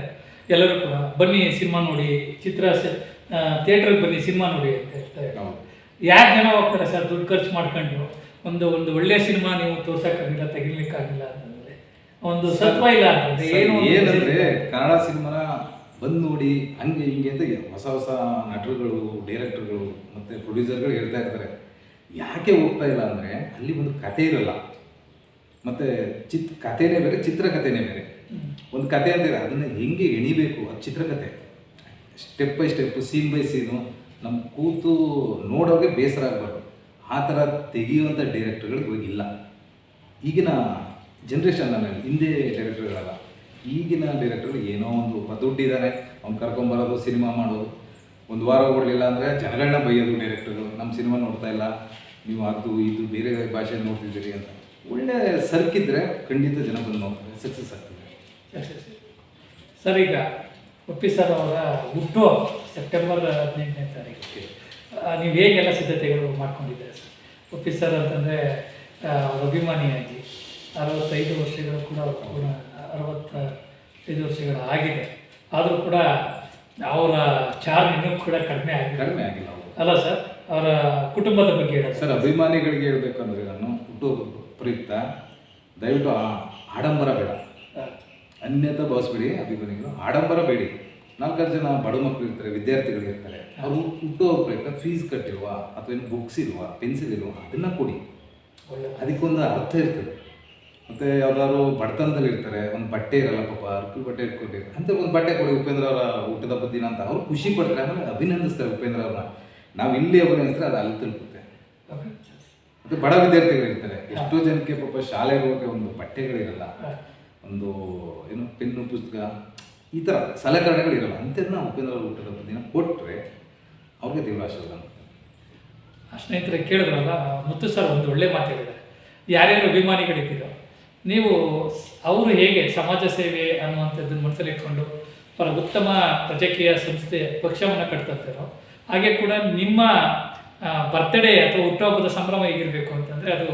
A: ಎಲ್ಲರೂ ಕೂಡ ಬನ್ನಿ ಸಿನಿಮಾ ನೋಡಿ ಚಿತ್ರ ಥಿಯೇಟ್ರಿಗೆ ಬನ್ನಿ ಸಿನಿಮಾ ನೋಡಿ ಅಂತ ಹೇಳ್ತಾರೆ
B: ಯಾರು
A: ಯಾಕೆ ಜನ ಹೋಗ್ತಾರೆ ಸರ್ ದುಡ್ಡು ಖರ್ಚು ಮಾಡ್ಕೊಂಡು? ಒಂದು ಒಂದು ಒಳ್ಳೆಯ ಸಿನಿಮಾ ನೀವು ತೋರ್ಸೋಕ್ಕಾಗಿಲ್ಲ ತೆಗಿಲಿಕ್ಕಾಗಿಲ್ಲ ಅಂತಂದ್ರೆ ಒಂದು ಸತ್ವ ಇಲ್ಲ ಅಂತಂದ್ರೆ ಏನು
B: ಏನಂದ್ರೆ ಕನ್ನಡ ಸಿನಿಮಾ ಬಂದು ನೋಡಿ ಹಂಗೆ ಹಿಂಗೆ ಅಂತ ಹೊಸ ಹೊಸ ನಟರುಗಳು ಡೈರೆಕ್ಟರ್ಗಳು ಮತ್ತೆ ಪ್ರೊಡ್ಯೂಸರ್ಗಳು ಹೇಳ್ತಾ ಇರ್ತಾರೆ. ಯಾಕೆ ಹೋಗ್ತಾ ಇಲ್ಲ ಅಂದ್ರೆ ಅಲ್ಲಿ ಒಂದು ಕತೆ ಇರಲ್ಲ. ಮತ್ತೆ ಚಿತ್ ಕಥೆನೇ ಬೇರೆ ಚಿತ್ರಕಥೆನೇ ಬೇರೆ. ಒಂದು ಕತೆ ಅಂತಿದೆ ಅದನ್ನ ಹೆಂಗೆ ಎಣಿಬೇಕು? ಅದು ಚಿತ್ರಕಥೆ. Step by step scene by scene ನಮ್ಮ ಕೂತು ನೋಡೋರಿಗೆ ಬೇಸರ ಆಗಬಾರ್ದು. ಆ ಥರ ತೆಗೆಯುವಂಥ ಡೈರೆಕ್ಟರ್ಗಳು ಹೋಗಿಲ್ಲ. ಈಗಿನ ಜನ್ರೇಷನ್ ನನ್ನ ಹಿಂದೆ ಡೈರೆಕ್ಟರ್ಗಳಲ್ಲ ಈಗಿನ ಡೈರೆಕ್ಟರ್ ಏನೋ ಒಂದು ಒಬ್ಬ ದುಡ್ಡಿದ್ದಾರೆ ಅವ್ನು ಕರ್ಕೊಂಬರೋದು ಸಿನಿಮಾ ಮಾಡೋದು. ಒಂದು ವಾರ ಓಡಲಿಲ್ಲ ಅಂದರೆ ಜನಗಳನ್ನ ಬೈಯೋದು ಡೈರೆಕ್ಟರು ನಮ್ಮ ಸಿನಿಮಾ ನೋಡ್ತಾ ಇಲ್ಲ. ನೀವು ಅದು ಇದು ಬೇರೆ ಭಾಷೆ ನೋಡ್ತಿದ್ದೀರಿ ಅಂತ. ಒಳ್ಳೆ ಸರ್ಕಿದ್ರೆ ಖಂಡಿತ ಜನ ಬಂದು ನೋಡ್ತಾರೆ. ಸಕ್ಸಸ್ ಆಗ್ತದೆ.
A: ಸರ್, ಈಗ ಉಪ್ಪಿ ಸರ್ ಅವರ ಹುಟ್ಟು ಸೆಪ್ಟೆಂಬರ್ ಹದಿನೆಂಟನೇ ತಾರೀಕಿಗೆ ನೀವು ಹೇಗೆಲ್ಲ ಸಿದ್ಧತೆಗಳು ಮಾಡ್ಕೊಂಡಿದ್ದೀರಾ ಸರ್? ಉಪ್ಪಿ ಸರ್ ಅಂತಂದರೆ ಅಭಿಮಾನಿಯಾಗಿ. ಅರವತ್ತೈದು ವರ್ಷಗಳು ಕೂಡ ಕೂಡ ಅರವತ್ತೈದು ವರ್ಷಗಳು ಆಗಿದೆ. ಆದರೂ ಕೂಡ ಅವರ ಚಾರ್ಜ್ ಇನ್ನೂ ಕೂಡ ಕಡಿಮೆ ಆಗಿದೆ.
B: ಕಡಿಮೆ ಆಗಿಲ್ಲ ಅವರು.
A: ಅಲ್ಲ ಸರ್ ಅವರ ಕುಟುಂಬದ ಬಗ್ಗೆ ಹೇಳೋದು.
B: ಸರ್ ಅಭಿಮಾನಿಗಳಿಗೆ ಹೇಳಬೇಕಂದ್ರೆ ನಾನು ಹುಟ್ಟುಹಬ್ಬದ ಪ್ರಯುಕ್ತ ದಯವಿಟ್ಟು ಆಡಂಬರ ಬೇಡ. ಅನ್ಯತ ಭಾವಿಸ್ಬೇಡಿ ಅಭಿಮಾನಿಗಳು. ಆಡಂಬರ ಬೇಡಿ. ನಾಲ್ಕೈದು ಜನ ಬಡ ಮಕ್ಕಳು ಇರ್ತಾರೆ ವಿದ್ಯಾರ್ಥಿಗಳು ಇರ್ತಾರೆ. ಅವರು ಹುಟ್ಟುಹಬ್ಬ ಪ್ರಯುಕ್ತ ಫೀಸ್ ಕಟ್ಟಿಲ್ವಾ ಅಥವಾ ಏನು ಬುಕ್ಸ್ ಇಲ್ವಾ ಪೆನ್ಸಿಲ್ ಇಲ್ವಾ ಅದನ್ನು ಕೊಡಿ. ಅದಕ್ಕೊಂದು ಅರ್ಥ ಇರ್ತದೆ. ಮತ್ತೆ ಯಾವ್ದಾದ್ರು ಬಡತನದಲ್ಲಿ ಇರ್ತಾರೆ ಒಂದು ಬಟ್ಟೆ ಇರಲ್ಲ ಪಾಪ ಅರ್ಕಲ್ ಬಟ್ಟೆ ಇಟ್ಕೊಂಡಿರ್ತಾರೆ ಅಂತ ಒಂದು ಬಟ್ಟೆ ಕೊಡಿ ಉಪೇಂದ್ರ ಅವರ ಬದ್ದಿನ ದಿನ ಅಂತ. ಅವ್ರು ಖುಷಿ ಪಡ್ತಾರೆ ಆಮೇಲೆ ಅಭಿನಂದಿಸ್ತಾರೆ ಉಪೇಂದ್ರ ಅವ್ರನ್ನ. ನಾವು ಇಲ್ಲಿ ಅಭಿನಂದಿಸಿದ್ರೆ ಅದು ಅಲ್ಲಿ ತಲುಪುತ್ತೆ ಮತ್ತೆ ಬಡ ವಿದ್ಯಾರ್ಥಿಗಳು ಇರ್ತಾರೆ. ಎಷ್ಟೋ ಜನಕ್ಕೆ ಪಾಪ ಶಾಲೆಗೆ ಒಂದು ಬಟ್ಟೆಗಳಿರಲ್ಲ ಒಂದು ಏನು ಪೆನ್ನು ಪುಸ್ತಕ ಈ ಥರ ಸಲಕರಣೆಗಳಿರಲ್ಲ ಅಂಥದ್ದನ್ನ ಉಪೇಂದ್ರ ಅವ್ರ ಹುಟ್ಟದ ಬದ್ದಿನ ದಿನ ಕೊಟ್ಟರೆ ಅವ್ರಿಗೆ ದೇವರ ಆಶೀರ್ವಾದ
A: ಸ್ನೇಹಿತರೆ ಕೇಳಿದ್ರಲ್ಲ ಮುತ್ತು ಸರ್ ಒಂದು ಒಳ್ಳೆ ಮಾತು ಹೇಳಿದ್ದಾರೆ. ಯಾರ್ಯಾರು ಅಭಿಮಾನಿಗಳಿದ್ದೀರೋ ನೀವು ಅವರು ಹೇಗೆ ಸಮಾಜ ಸೇವೆ ಅನ್ನುವಂಥದ್ದನ್ನು ಮನಸ್ಸಲ್ಲಿಟ್ಕೊಂಡು ಅವರ ಉತ್ತಮ ರಾಜಕೀಯ ಸಂಸ್ಥೆ ಪಕ್ಷವನ್ನು ಕಟ್ತಿರ್ತಾರೋ ಹಾಗೆ ಕೂಡ ನಿಮ್ಮ ಬರ್ತ್ಡೇ ಅಥವಾ ಹುಟ್ಟುಹಬ್ಬದ ಸಂಭ್ರಮ ಹೇಗಿರಬೇಕು ಅಂತಂದರೆ ಅದು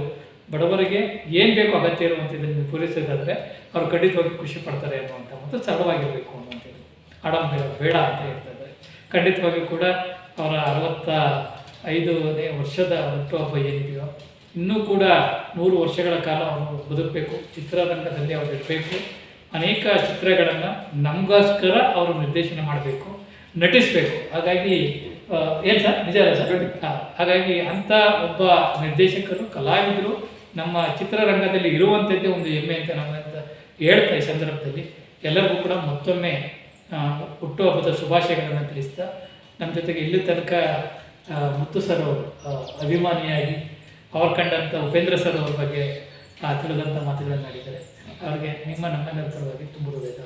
A: ಬಡವರಿಗೆ ಏನು ಬೇಕು ಅಗತ್ಯ ಇರುವಂಥದ್ದನ್ನು ಪೂರೈಸೋದಾದರೆ ಅವರು ಖಂಡಿತವಾಗಿ ಖುಷಿ ಪಡ್ತಾರೆ ಅನ್ನುವಂಥ ಮತ್ತು ಸರಳವಾಗಿರಬೇಕು ಅನ್ನುವಂಥದ್ದು. ಆಡಂಬರ ಬೇಡ ಅಂತ ಹೇಳ್ತಾರೆ. ಖಂಡಿತವಾಗಿಯೂ ಕೂಡ ಅವರ ಅರವತ್ತ ಐದನೇ ವರ್ಷದ ಹುಟ್ಟುಹಬ್ಬ ಏನಿದೆಯೋ ಇನ್ನೂ ಕೂಡ ನೂರು ವರ್ಷಗಳ ಕಾಲ ಅವರು ಬದುಕಬೇಕು. ಚಿತ್ರರಂಗದಲ್ಲಿ ಅವರು ಇರಬೇಕು. ಅನೇಕ ಚಿತ್ರಗಳನ್ನು ನಮಗೋಸ್ಕರ ಅವರು ನಿರ್ದೇಶನ ಮಾಡಬೇಕು ನಟಿಸಬೇಕು. ಹಾಗಾಗಿ ಏನು ಸರ್? ನಿಜ ಸರ್? ಹಾಗಾಗಿ ಅಂಥ ಒಬ್ಬ ನಿರ್ದೇಶಕರು ಕಲಾವಿದರು ನಮ್ಮ ಚಿತ್ರರಂಗದಲ್ಲಿ ಇರುವಂಥದ್ದೇ ಒಂದು ಹೆಮ್ಮೆ ಅಂತ ನಮ್ಮಂತ ಹೇಳ್ತಾ ಈ ಸಂದರ್ಭದಲ್ಲಿ. ಎಲ್ಲರಿಗೂ ಕೂಡ ಮತ್ತೊಮ್ಮೆ ಹುಟ್ಟುಹಬ್ಬದ ಶುಭಾಶಯಗಳನ್ನು ತಿಳಿಸ್ತಾ ನಮ್ಮ ಜೊತೆಗೆ ಇಲ್ಲಿ ತನಕ ಮುತ್ತು ಸರ್ ಅವರು ಅಭಿಮಾನಿಯಾಗಿ ಅವ್ರು ಕಂಡಂಥ ಉಪೇಂದ್ರ ಸರ್ ಅವ್ರ ಬಗ್ಗೆ ತಿಳಿದಂಥ ಮಾತುಗಳನ್ನು ಆಡಿದ್ದಾರೆ ಅವರಿಗೆ ನಿಮ್ಮ ನಮ್ಮೆಲ್ಲರ ಪರವಾಗಿ ತುಂಬ ಹೃದಯದ